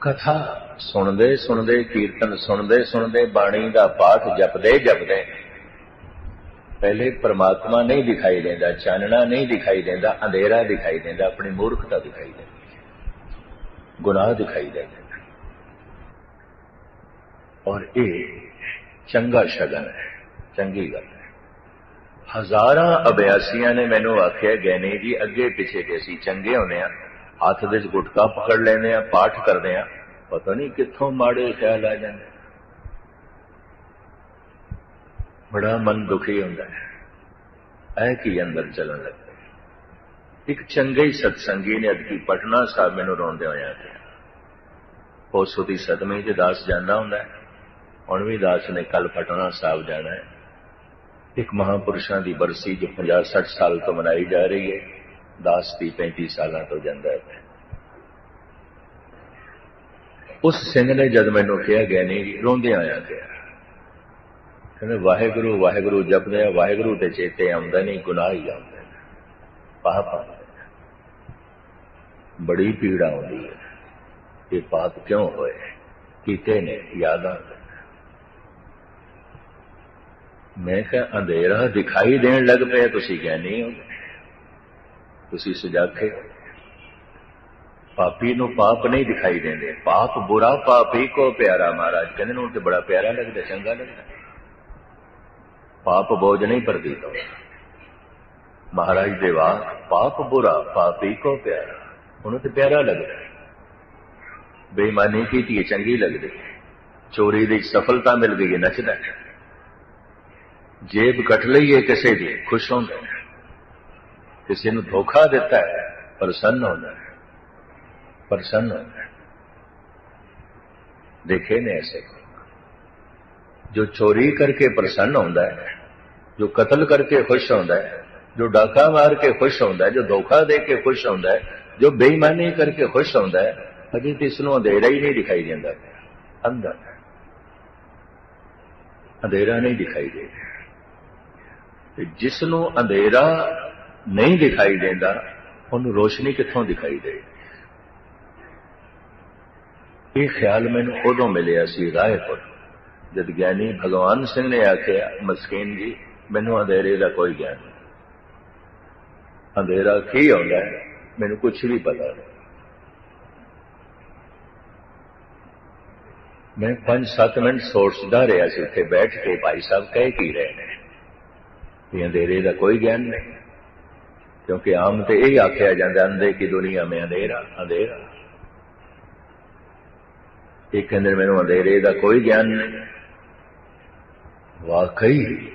ਕਥਾ। ਸੁਣਦੇ ਸੁਣਦੇ, ਕੀਰਤਨ ਸੁਣਦੇ ਸੁਣਦੇ, ਬਾਣੀ ਦਾ ਪਾਠ ਜਪਦੇ ਜਪਦੇ। ਪਹਿਲੇ ਪ੍ਰਮਾਤਮਾ ਨਹੀਂ ਦਿਖਾਈ ਦਿੰਦਾ, ਚਾਨਣਾ ਨਹੀਂ ਦਿਖਾਈ ਦਿੰਦਾ, ਅੰਧੇਰਾ ਦਿਖਾਈ ਦਿੰਦਾ, ਆਪਣੀ ਮੂਰਖਤਾ ਦਿਖਾਈ ਦਿੰਦੀ। ਗੁਨਾਹ ਦਿਖਾਈ ਦਿੰਦਾ। ਔਰ ਇਹ ਚੰਗਾ ਸ਼ਗਨ ਹੈ, ਚੰਗੀ ਗੱਲ ਹੈ। ਹਜ਼ਾਰਾਂ ਅਭਿਆਸੀਆਂ ਨੇ ਮੈਨੂੰ ਆਖਿਆ ਗੈਨੀ ਜੀ, ਅੱਗੇ ਪਿੱਛੇ ਜੇ ਅਸੀਂ ਚੰਗੇ ਹੁੰਦੇ ਆ ہاتھ گٹکا پکڑ لینے ہیں پاٹھ کر دیا پتہ نہیں کتوں ماڑے خیال آ جائیں بڑا من دکھی ہوں اے کی اندر چلن لگتا ایک چنگے ستسنگی نے ادکی پٹنا صاحب میں روندے ہوا پہ اس وہی صدمے سے داس جانا ہوں ہوں بھی داس نے کل پٹنا صاحب جانا ہے۔ ایک مہاپرشاں دی برسی جو پنجا سٹھ سال تو منائی جا رہی ہے۔ 10 20 35 ਸਾਲਾਂ ਤੋਂ ਜਾਂਦਾ ਹੈ ਮੈਂ। ਉਸ ਸਿੰਘ ਨੇ ਜਦ ਮੈਨੂੰ ਕਿਹਾ ਗਿਆ ਨਹੀਂ ਰੋਂਦੇ ਆਇਆ ਗਿਆ। ਕਹਿੰਦੇ, ਵਾਹਿਗੁਰੂ ਵਾਹਿਗੁਰੂ ਜਪਦੇ ਆ, ਵਾਹਿਗੁਰੂ ਤੇ ਚੇਤੇ ਆਉਂਦਾ ਨਹੀਂ, ਗੁਨਾਹ ਹੀ ਆਉਂਦਾ ਪਾਪ ਆਉਂਦਾ ਬੜੀ ਪੀੜਾ ਆਉਂਦੀ ਹੈ। ਇਹ ਪਾਪ ਕਿਉਂ ਹੋਏ? ਕਿਤੇ ਨੇ, ਯਾਦਾਂ ਮੈਂ ਕਿਹਾ, ਅੰਧੇਰਾ ਦਿਖਾਈ ਦੇਣ ਲੱਗ ਪਿਆ ਤੁਸੀਂ ਕਹਿੰਦੇ ਹੋ ਤੁਸੀਂ ਸੁਜਾਖੇ ਪਾਪੀ ਨੂੰ ਪਾਪ ਨਹੀਂ ਦਿਖਾਈ ਦਿੰਦੇ। ਪਾਪ ਬੁਰਾ ਪਾਪ ਹੀ ਕੋ ਪਿਆਰਾ ਮਹਾਰਾਜ। ਕਹਿੰਦੇ ਨੂੰ ਤੇ ਬੜਾ ਪਿਆਰਾ ਲੱਗਦਾ, ਚੰਗਾ ਲੱਗਦਾ। ਪਾਪ ਬੋਝ ਨਹੀਂ ਪ੍ਰਤੀਤ ਹੁੰਦਾ ਮਹਾਰਾਜ ਦੇ ਵਾਕ, ਪਾਪ ਬੁਰਾ, ਪਾਪੀ ਕੋ ਪਿਆਰਾ। ਉਹਨੂੰ ਤੇ ਪਿਆਰਾ ਲੱਗਦਾ। ਬੇਈਮਾਨੀ ਕੀਤੀ ਚੰਗੀ ਲੱਗਦੀ। ਚੋਰੀ ਦੀ ਸਫਲਤਾ ਮਿਲ ਗਈ ਹੈ, ਨੱਚਦਾ। ਜੇਬ ਕੱਟ ਲਈਏ ਕਿਸੇ ਦੀ, ਖੁਸ਼ ਹੁੰਦਾ ਕਿਸੇ ਨੂੰ ਧੋਖਾ ਦਿੱਤਾ ਹੈ ਪ੍ਰਸੰਨ ਹੁੰਦਾ ਹੈ ਪ੍ਰਸੰਨ ਹੁੰਦਾ ਹੈ देखे ने ऐसे जो चोरी करके प्रसन्न होता है जो कत्ल करके खुश होता है जो डाका मार के खुश होता है जो धोखा दे के खुश होता है जो बेईमानी करके खुश होता है अजे तो इसनों अंधेरा ही नहीं दिखाई देता अंदर अंधेरा नहीं दिखाई देता ਜਿਸ ਨੂੰ ਅੰਧੇਰਾ ਨਹੀਂ ਦਿਖਾਈ ਦਿੰਦਾ ਉਹਨੂੰ ਰੋਸ਼ਨੀ ਕਿੱਥੋਂ ਦਿਖਾਈ ਦੇ ਇਹ ਖਿਆਲ ਮੈਨੂੰ ਉਦੋਂ ਮਿਲਿਆ ਸੀ ਰਾਏਪੁਰ ਜਦ ਗਿਆਨੀ ਭਗਵਾਨ ਸਿੰਘ ਨੇ ਆਖਿਆ ਮਸਕੀਨ ਜੀ ਮੈਨੂੰ ਅੰਧੇਰੇ ਦਾ ਕੋਈ ਗਿਆਨ ਨਹੀਂ ਅੰਧੇਰਾ ਕੀ ਹੁੰਦਾ ਹੈ ਮੈਨੂੰ ਕੁਝ ਵੀ ਪਤਾ ਨਹੀਂ ਮੈਂ 5-7 ਮਿੰਟ ਸੋਚਦਾ ਰਿਹਾ ਸੀ ਉੱਥੇ ਬੈਠ ਕੇ ਭਾਈ ਸਾਹਿਬ ਕਹਿ ਕੀ ਰਹੇ ਨੇ ਇਹ ਅੰਧੇਰੇ ਦਾ ਕੋਈ ਗਿਆਨ ਨਹੀਂ ਕਿਉਂਕਿ ਆਮ ਤੇ ਇਹ ਆਖਿਆ ਜਾਂਦਾ ਅੰਧੇ ਕਿ ਦੁਨੀਆ ਮੇਂ ਅੰਧੇਰਾ ਅੰਧੇਰਾ। ਇਹ ਕਹਿੰਦੇ ਮੈਨੂੰ ਅੰਧੇਰੇ ਦਾ ਕੋਈ ਗਿਆਨ ਨਹੀਂ। ਵਾਕਈ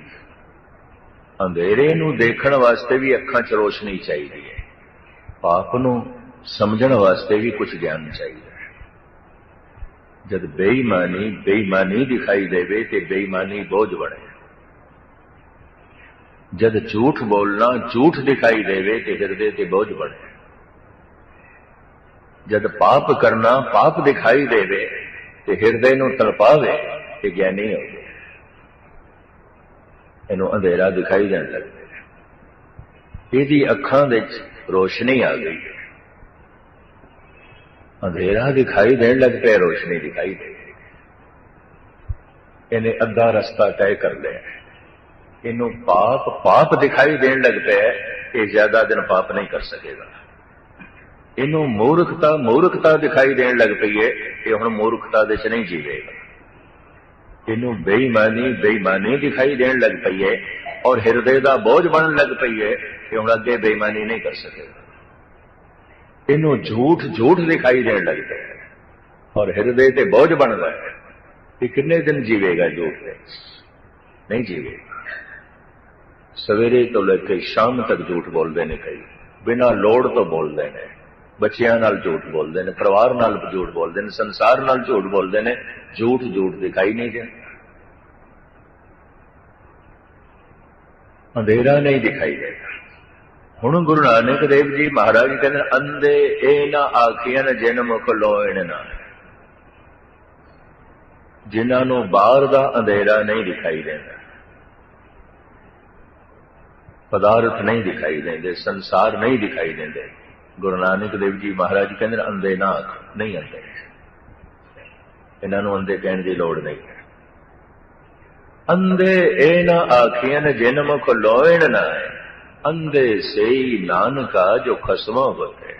ਅੰਧੇਰੇ ਨੂੰ ਦੇਖਣ ਵਾਸਤੇ ਵੀ ਅੱਖਾਂ 'ਚ ਰੋਸ਼ਨੀ ਚਾਹੀਦੀ ਹੈ। ਪਾਪ ਨੂੰ ਸਮਝਣ ਵਾਸਤੇ ਵੀ ਕੁਝ ਗਿਆਨ ਚਾਹੀਦਾ ਹੈ। ਜਦ ਬੇਈਮਾਨੀ ਬੇਈਮਾਨੀ ਦਿਖਾਈ ਦੇਵੇ ਤੇ ਬੇਈਮਾਨੀ ਬੋਝ ਬਣੇ। ਜਦ ਝੂਠ ਬੋਲਣਾ ਝੂਠ ਦਿਖਾਈ ਦੇਵੇ ਤੇ ਹਿਰਦੇ ਤੇ ਬੋਝ ਬਣੇ। ਜਦ ਪਾਪ ਕਰਨਾ ਪਾਪ ਦਿਖਾਈ ਦੇਵੇ ਤੇ ਹਿਰਦੇ ਨੂੰ ਤਲਪਾਵੇ ਤੇ ਗਿਆਨੀ ਹੋ ਗਿਆ ਇਹਨੂੰ ਅੰਧੇਰਾ ਦਿਖਾਈ ਦੇਣ ਲੱਗ ਪਿਆ। ਇਹਦੀ ਅੱਖਾਂ ਵਿੱਚ ਰੋਸ਼ਨੀ ਆ ਗਈ ਅੰਧੇਰਾ ਦਿਖਾਈ ਦੇਣ ਲੱਗ ਪਿਆ, ਰੋਸ਼ਨੀ ਦਿਖਾਈ ਦੇ ਇਹਨੇ ਅੱਧਾ ਰਸਤਾ ਤੈਅ ਕਰ ਲਿਆ ਇਹਨੂੰ ਪਾਪ ਪਾਪ ਦਿਖਾਈ ਦੇਣ ਲੱਗ ਪਿਆ ਇਹ ਜ਼ਿਆਦਾ ਦਿਨ ਪਾਪ ਨਹੀਂ ਕਰ ਸਕੇਗਾ। ਇਹਨੂੰ ਮੂਰਖਤਾ ਮੂਰਖਤਾ ਦਿਖਾਈ ਦੇਣ ਲੱਗ ਪਈ ਹੈ, ਇਹ ਹੁਣ ਮੂਰਖਤਾ ਦੇ ਚ ਨਹੀਂ ਜੀਵੇਗਾ। ਇਹਨੂੰ ਬੇਈਮਾਨੀ ਬੇਈਮਾਨੀ ਦਿਖਾਈ ਦੇਣ ਲੱਗ ਪਈ ਹੈ ਔਰ ਹਿਰਦੇ ਦਾ ਬੋਝ ਬਣਨ ਲੱਗ ਪਈ ਹੈ ਕਿ ਹੁਣ ਅੱਗੇ ਬੇਈਮਾਨੀ ਨਹੀਂ ਕਰ ਸਕੇਗਾ। ਇਹਨੂੰ ਝੂਠ ਝੂਠ ਦਿਖਾਈ ਦੇਣ ਲੱਗ ਪਿਆ ਔਰ ਹਿਰਦੇ ਤੇ ਬੋਝ ਬਣਦਾ ਹੈ। ਇਹ ਕਿੰਨੇ ਦਿਨ ਜੀਵੇਗਾ ਝੂਠ ਤੇ? ਨਹੀਂ ਜੀਵੇਗਾ। ਸਵੇਰੇ ਤੋਂ ਲੈ ਕੇ ਸ਼ਾਮ ਤੱਕ ਝੂਠ ਬੋਲਦੇ ਨੇ ਕਈ ਬਿਨਾਂ ਲੋੜ ਤੋਂ ਬੋਲਦੇ ਨੇ। ਬੱਚਿਆਂ ਨਾਲ ਝੂਠ ਬੋਲਦੇ ਨੇ, ਪਰਿਵਾਰ ਨਾਲ ਝੂਠ ਬੋਲਦੇ ਨੇ, ਸੰਸਾਰ ਨਾਲ ਝੂਠ ਬੋਲਦੇ ਨੇ। ਝੂਠ ਝੂਠ ਦਿਖਾਈ ਨਹੀਂ ਦਿੰਦਾ ਅੰਧੇਰਾ ਨਹੀਂ ਦਿਖਾਈ ਦੇਗਾ ਹੁਣ ਗੁਰੂ ਨਾਨਕ ਦੇਵ ਜੀ ਮਹਾਰਾਜ ਕਹਿੰਦੇ ਅੰਧੇ ਇਹ ਨਾ ਆਖੀਆਂ ਜਿਨ ਮੁਖ ਲੋਇਣ ਨਾ। ਜਿਨ੍ਹਾਂ ਨੂੰ ਬਾਹਰ ਦਾ ਅੰਧੇਰਾ ਨਹੀਂ ਦਿਖਾਈ ਦਿੰਦਾ। ਪਦਾਰਥ ਨਹੀਂ ਦਿਖਾਈ ਦਿੰਦੇ, ਸੰਸਾਰ ਨਹੀਂ ਦਿਖਾਈ ਦਿੰਦੇ। ਗੁਰੂ ਨਾਨਕ ਦੇਵ ਜੀ ਮਹਾਰਾਜ ਕਹਿੰਦੇ ਅੰਦੇ ਨਾ ਨਹੀਂ ਅੰਦੇ ਇਹਨਾਂ ਨੂੰ ਅੰਦੇ ਕਹਿਣ ਦੀ ਲੋੜ ਨਹੀਂ। ਹੈ ਅੰਧੇ ਇਹ ਨਾ ਆਖੀਆਂ ਜਿਨ ਮੁਖ ਲੋਇਣ ਨਾ ਅੰਦੇ ਅੰਧੇ ਸਈ ਨਾਨਕਾ ਜੋ ਖਸਮਾ ਹੋਤੇ।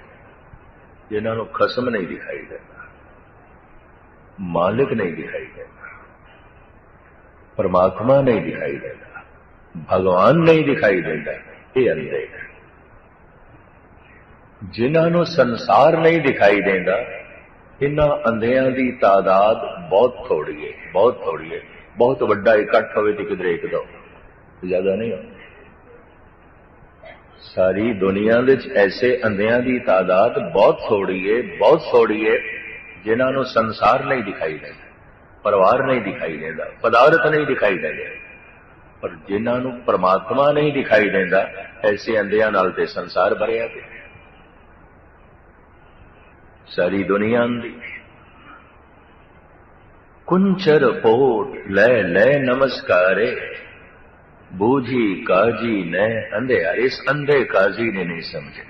ਜਿਨ੍ਹਾਂ ਨੂੰ ਖਸਮ ਨਹੀਂ ਦਿਖਾਈ ਦਿੰਦਾ, ਮਾਲਕ ਨਹੀਂ ਦਿਖਾਈ ਦਿੰਦਾ, ਪਰਮਾਤਮਾ ਨਹੀਂ ਦਿਖਾਈ ਦਿੰਦਾ। ਭਗਵਾਨ ਨਹੀਂ ਦਿਖਾਈ ਦਿੰਦਾ। ਇਹ ਅੰਧੇ ਹੈ। ਜਿਨ੍ਹਾਂ ਨੂੰ ਸੰਸਾਰ ਨਹੀਂ ਦਿਖਾਈ ਦਿੰਦਾ ਇਹਨਾਂ ਅੰਧਿਆਂ ਦੀ ਤਾਦਾਦ ਬਹੁਤ ਥੋੜੀ ਹੈ, ਬਹੁਤ ਥੋੜੀ ਹੈ। ਬਹੁਤ ਵੱਡਾ ਇਕੱਠ ਹੋਵੇ ਤੇ ਕਿਧਰੇ ਇੱਕ ਦੋ, ਜ਼ਿਆਦਾ ਨਹੀਂ ਹੁੰਦਾ ਸਾਰੀ ਦੁਨੀਆ ਵਿੱਚ ਐਸੇ ਅੰਧਿਆਂ ਦੀ ਤਾਦਾਦ ਬਹੁਤ ਥੋੜੀ ਹੈ, ਬਹੁਤ ਥੋੜੀ ਹੈ, ਜਿਨ੍ਹਾਂ ਨੂੰ ਸੰਸਾਰ ਨਹੀਂ ਦਿਖਾਈ ਦਿੰਦਾ, ਪਰਿਵਾਰ ਨਹੀਂ ਦਿਖਾਈ ਦਿੰਦਾ, ਪਦਾਰਥ ਨਹੀਂ ਦਿਖਾਈ ਦਿੰਦੇ। ਪਰ ਜਿਨ੍ਹਾਂ ਨੂੰ ਪਰਮਾਤਮਾ ਨਹੀਂ ਦਿਖਾਈ ਦਿੰਦਾ, ਐਸੇ ਅੰਧਿਆਂ ਨਾਲ ਤੇ ਸੰਸਾਰ ਭਰਿਆ ਤੇ ਸਾਰੀ ਦੁਨੀਆ ਅੰਧੀ। ਕੁੰਚਰ ਪੋਟ, ਲੈ ਲੈ, ਨਮਸਕਾਰੇ। ਬੂਝੀ ਕਾਜੀ ਨੇ, ਅੰਧਿਆ। ਇਸ ਅੰਧੇ ਕਾਜੀ ਨੇ ਨਹੀਂ ਸਮਝਿਆ।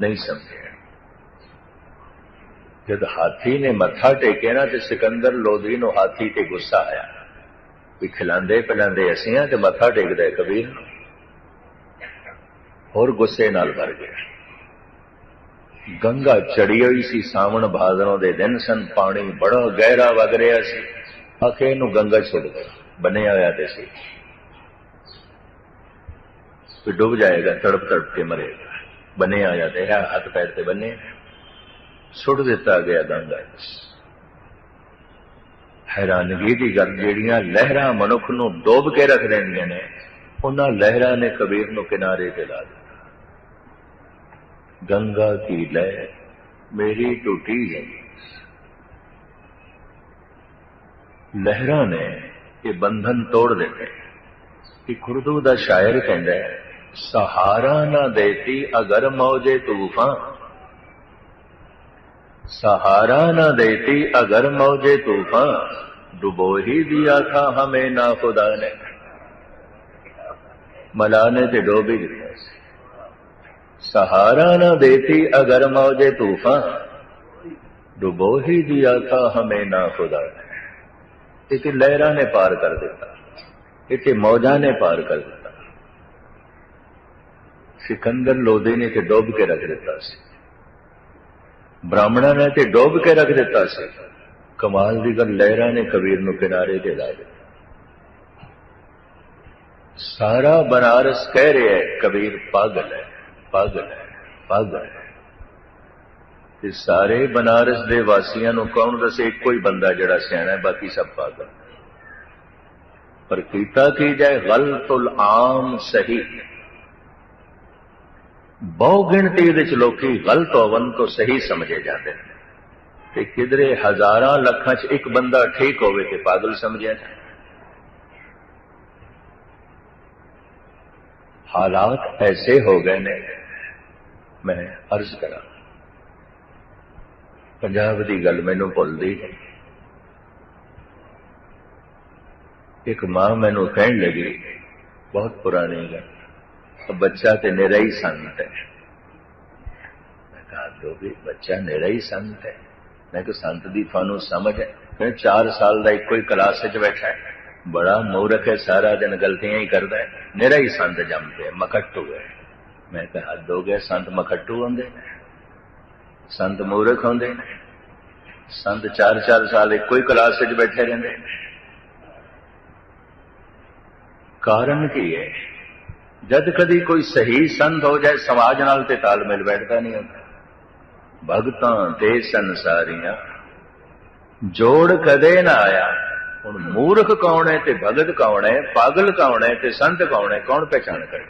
ਨਹੀਂ ਸਮਝਿਆ। ਜਦ ਹਾਥੀ ਨੇ ਮੱਥਾ ਟੇਕਿਆ ਨਾ, ਤੇ ਸਿਕੰਦਰ ਲੋਧੀ ਨੂੰ ਹਾਥੀ ਤੇ ਗੁੱਸਾ ਆਇਆ। ਵੀ ਖਿਲਾਉਂਦੇ ਪਿਲਾਉਂਦੇ ਅਸੀਂ ਆ ਤੇ ਮੱਥਾ ਟੇਕਦਾ ਕਬੀਰ। ਹੋਰ ਗੁੱਸੇ ਨਾਲ ਭਰ ਗਿਆ। ਗੰਗਾ ਚੜੀ ਹੋਈ ਸੀ, ਸਾਵਣ ਭਾਦਰੋਂ ਦੇ ਦਿਨ ਸਨ, ਪਾਣੀ ਬੜਾ ਗਹਿਰਾ ਵਗ ਰਿਹਾ ਸੀ। ਆਖੇ ਇਹਨੂੰ ਗੰਗਾ ਛੁੱਟ ਦੇ ਬਣਿਆ ਹੋਇਆ ਤੇ ਸੀ। ਵੀ ਡੁੱਬ ਜਾਏਗਾ, ਤੜਪ ਤੜਪ ਕੇ ਮਰੇਗਾ। ਬਣਿਆ ਹੋਇਆ ਤੇ ਹੈ, ਹੱਥ ਪੈਰ ਤੇ ਬੰਨੇ ਸੁੱਟ ਦਿੱਤਾ ਗਿਆ ਗੰਗਾ ਵਿੱਚ ਹੈਰਾਨਗੀ ਦੀ ਗੱਲ, ਜਿਹੜੀਆਂ ਲਹਿਰਾਂ ਮਨੁੱਖ ਨੂੰ ਡੋਬ ਕੇ ਰੱਖ ਦਿੰਦੀਆਂ ਨੇ, ਉਹਨਾਂ ਲਹਿਰਾਂ ਨੇ ਕਬੀਰ ਨੂੰ ਕਿਨਾਰੇ ਤੇ ਲਾ ਦਿੱਤਾ। ਗੰਗਾ ਕੀ ਲੈ ਮੇਰੀ ਟੁੱਟੀ ਹੈ। ਲਹਿਰਾਂ ਨੇ ਇਹ ਬੰਧਨ ਤੋੜ ਦਿੱਤੇ। ਕਿ ਖੁਰਦੂ ਦਾ ਸ਼ਾਇਰ ਕਹਿੰਦਾ ਸਹਾਰਾ ਨਾ ਦੇਤੀ ਅਗਰ ਮੌਜੇ ਤੂਫਾਨ। سہارا نہ دیتی اگر موجے طوفان، ڈبو ہی دیا تھا ہمیں نہ خدا نے۔ ملانے تھے ڈوبی دیا سہارا نہ دیتی اگر موجے طوفان، ڈبو ہی دیا تھا ہمیں نہ خدا نے۔ اسے لہرا نے پار کر دیتا اسے موجا نے پار کر دیتا۔ سکندر لودینے کے ڈوب کے رکھ دیتا اسے ਬ੍ਰਾਹਮਣਾਂ ਨੇ ਤੇ ਡੋਬ ਕੇ ਰੱਖ ਦਿੱਤਾ ਸੀ। ਕਮਾਲ ਦੀ ਗੱਲ, ਲਹਿਰਾਂ ਨੇ ਕਬੀਰ ਨੂੰ ਕਿਨਾਰੇ ਤੇ ਲਾ ਦਿੱਤਾ। ਸਾਰਾ ਬਨਾਰਸ ਕਹਿ ਰਿਹਾ ਹੈ, ਕਬੀਰ ਪਾਗਲ ਹੈ ਪਾਗਲ ਹੈ ਪਾਗਲ ਹੈ। ਤੇ ਸਾਰੇ ਬਨਾਰਸ ਦੇ ਵਾਸੀਆਂ ਨੂੰ ਕੌਣ ਦੱਸੇ, ਇੱਕੋ ਹੀ ਬੰਦਾ ਜਿਹੜਾ ਸਿਆਣਾ ਹੈ, ਬਾਕੀ ਸਭ ਪਾਗਲ। ਪਰ ਕੀਤਾ ਕੀ ਜਾਏ, ਗਲਤੁਲ ਆਮ ਸਹੀ। ਬਹੁ ਗਿਣਤੀ ਵਿੱਚ ਲੋਕੀ ਗਲਤ ਹੋਵਨ ਤੋਂ ਸਹੀ ਸਮਝੇ ਜਾਂਦੇ ਨੇ। ਤੇ ਕਿਧਰੇ ਹਜ਼ਾਰਾਂ ਲੱਖਾਂ 'ਚ ਇੱਕ ਬੰਦਾ ਠੀਕ ਹੋਵੇ ਤੇ ਪਾਗਲ ਸਮਝਿਆ ਜਾਂਦਾ। ਹਾਲਾਤ ਐਸੇ ਹੋ ਗਏ ਨੇ, ਮੈਂ ਅਰਜ਼ ਕਰਾਂ। ਪੰਜਾਬ ਦੀ ਗੱਲ ਮੈਨੂੰ ਭੁੱਲਦੀ ਹੈ ਇੱਕ ਮਾਂ ਮੈਨੂੰ ਕਹਿਣ ਲੱਗੀ, ਬਹੁਤ ਪੁਰਾਣੀ ਗੱਲ। ਬੱਚਾ ਤੇ ਨਿਰਾ ਹੀ ਸੰਤ ਹੈ। ਮੈਂ ਕਹਾ ਦੋ ਵੀ ਬੱਚਾ ਨਿਰਾ ਹੀ ਸੰਤ ਹੈ। ਮੈਂ ਕਿ ਸੰਤ ਦੀ ਤੁਹਾਨੂੰ ਸਮਝ ਹੈ? ਫਿਰ 4 ਸਾਲ ਦਾ ਇੱਕੋ ਹੀ ਕਲਾਸ ਵਿੱਚ ਬੈਠਾ ਹੈ। ਬੜਾ ਮੂਰਖ ਹੈ, ਸਾਰਾ ਦਿਨ ਗਲਤੀਆਂ ਹੀ ਕਰਦਾ ਹੈ। ਨਿਰਾ ਹੀ ਸੰਤ ਜੰਮਦੇ ਮਖੱਟੂ ਹੈ। ਮੈਂ ਕਿਹਾ ਹੱਦ ਹੋ ਗਿਆ ਸੰਤ ਮਖੱਟੂ ਹੁੰਦੇ ਨੇ। ਸੰਤ ਮੂਰਖ ਹੁੰਦੇ ਨੇ। ਸੰਤ 4-4 ਸਾਲ ਇੱਕੋ ਹੀ ਕਲਾਸ ਵਿੱਚ ਬੈਠੇ ਰਹਿੰਦੇ ਕਾਰਨ ਕੀ ਹੈ? ਜਦ ਕਦੀ ਕੋਈ ਸਹੀ ਸੰਤ ਹੋ ਜਾਏ, ਸਮਾਜ ਨਾਲ ਤੇ ਤਾਲਮੇਲ ਬੈਠਦਾ ਨਹੀਂ ਹੁੰਦਾ। ਭਗਤਾਂ ਤੇ ਸੰਸਾਰੀਆਂ, ਜੋੜ ਕਦੇ ਨਾ ਆਇਆ। ਹੁਣ ਮੂਰਖ ਕੌਣ ਹੈ ਤੇ ਭਗਤ ਕੌਣ ਹੈ, ਪਾਗਲ ਕੌਣ ਹੈ ਤੇ ਸੰਤ ਕੌਣ ਹੈ, ਕੌਣ ਪਹਿਚਾਨ ਕਰੇ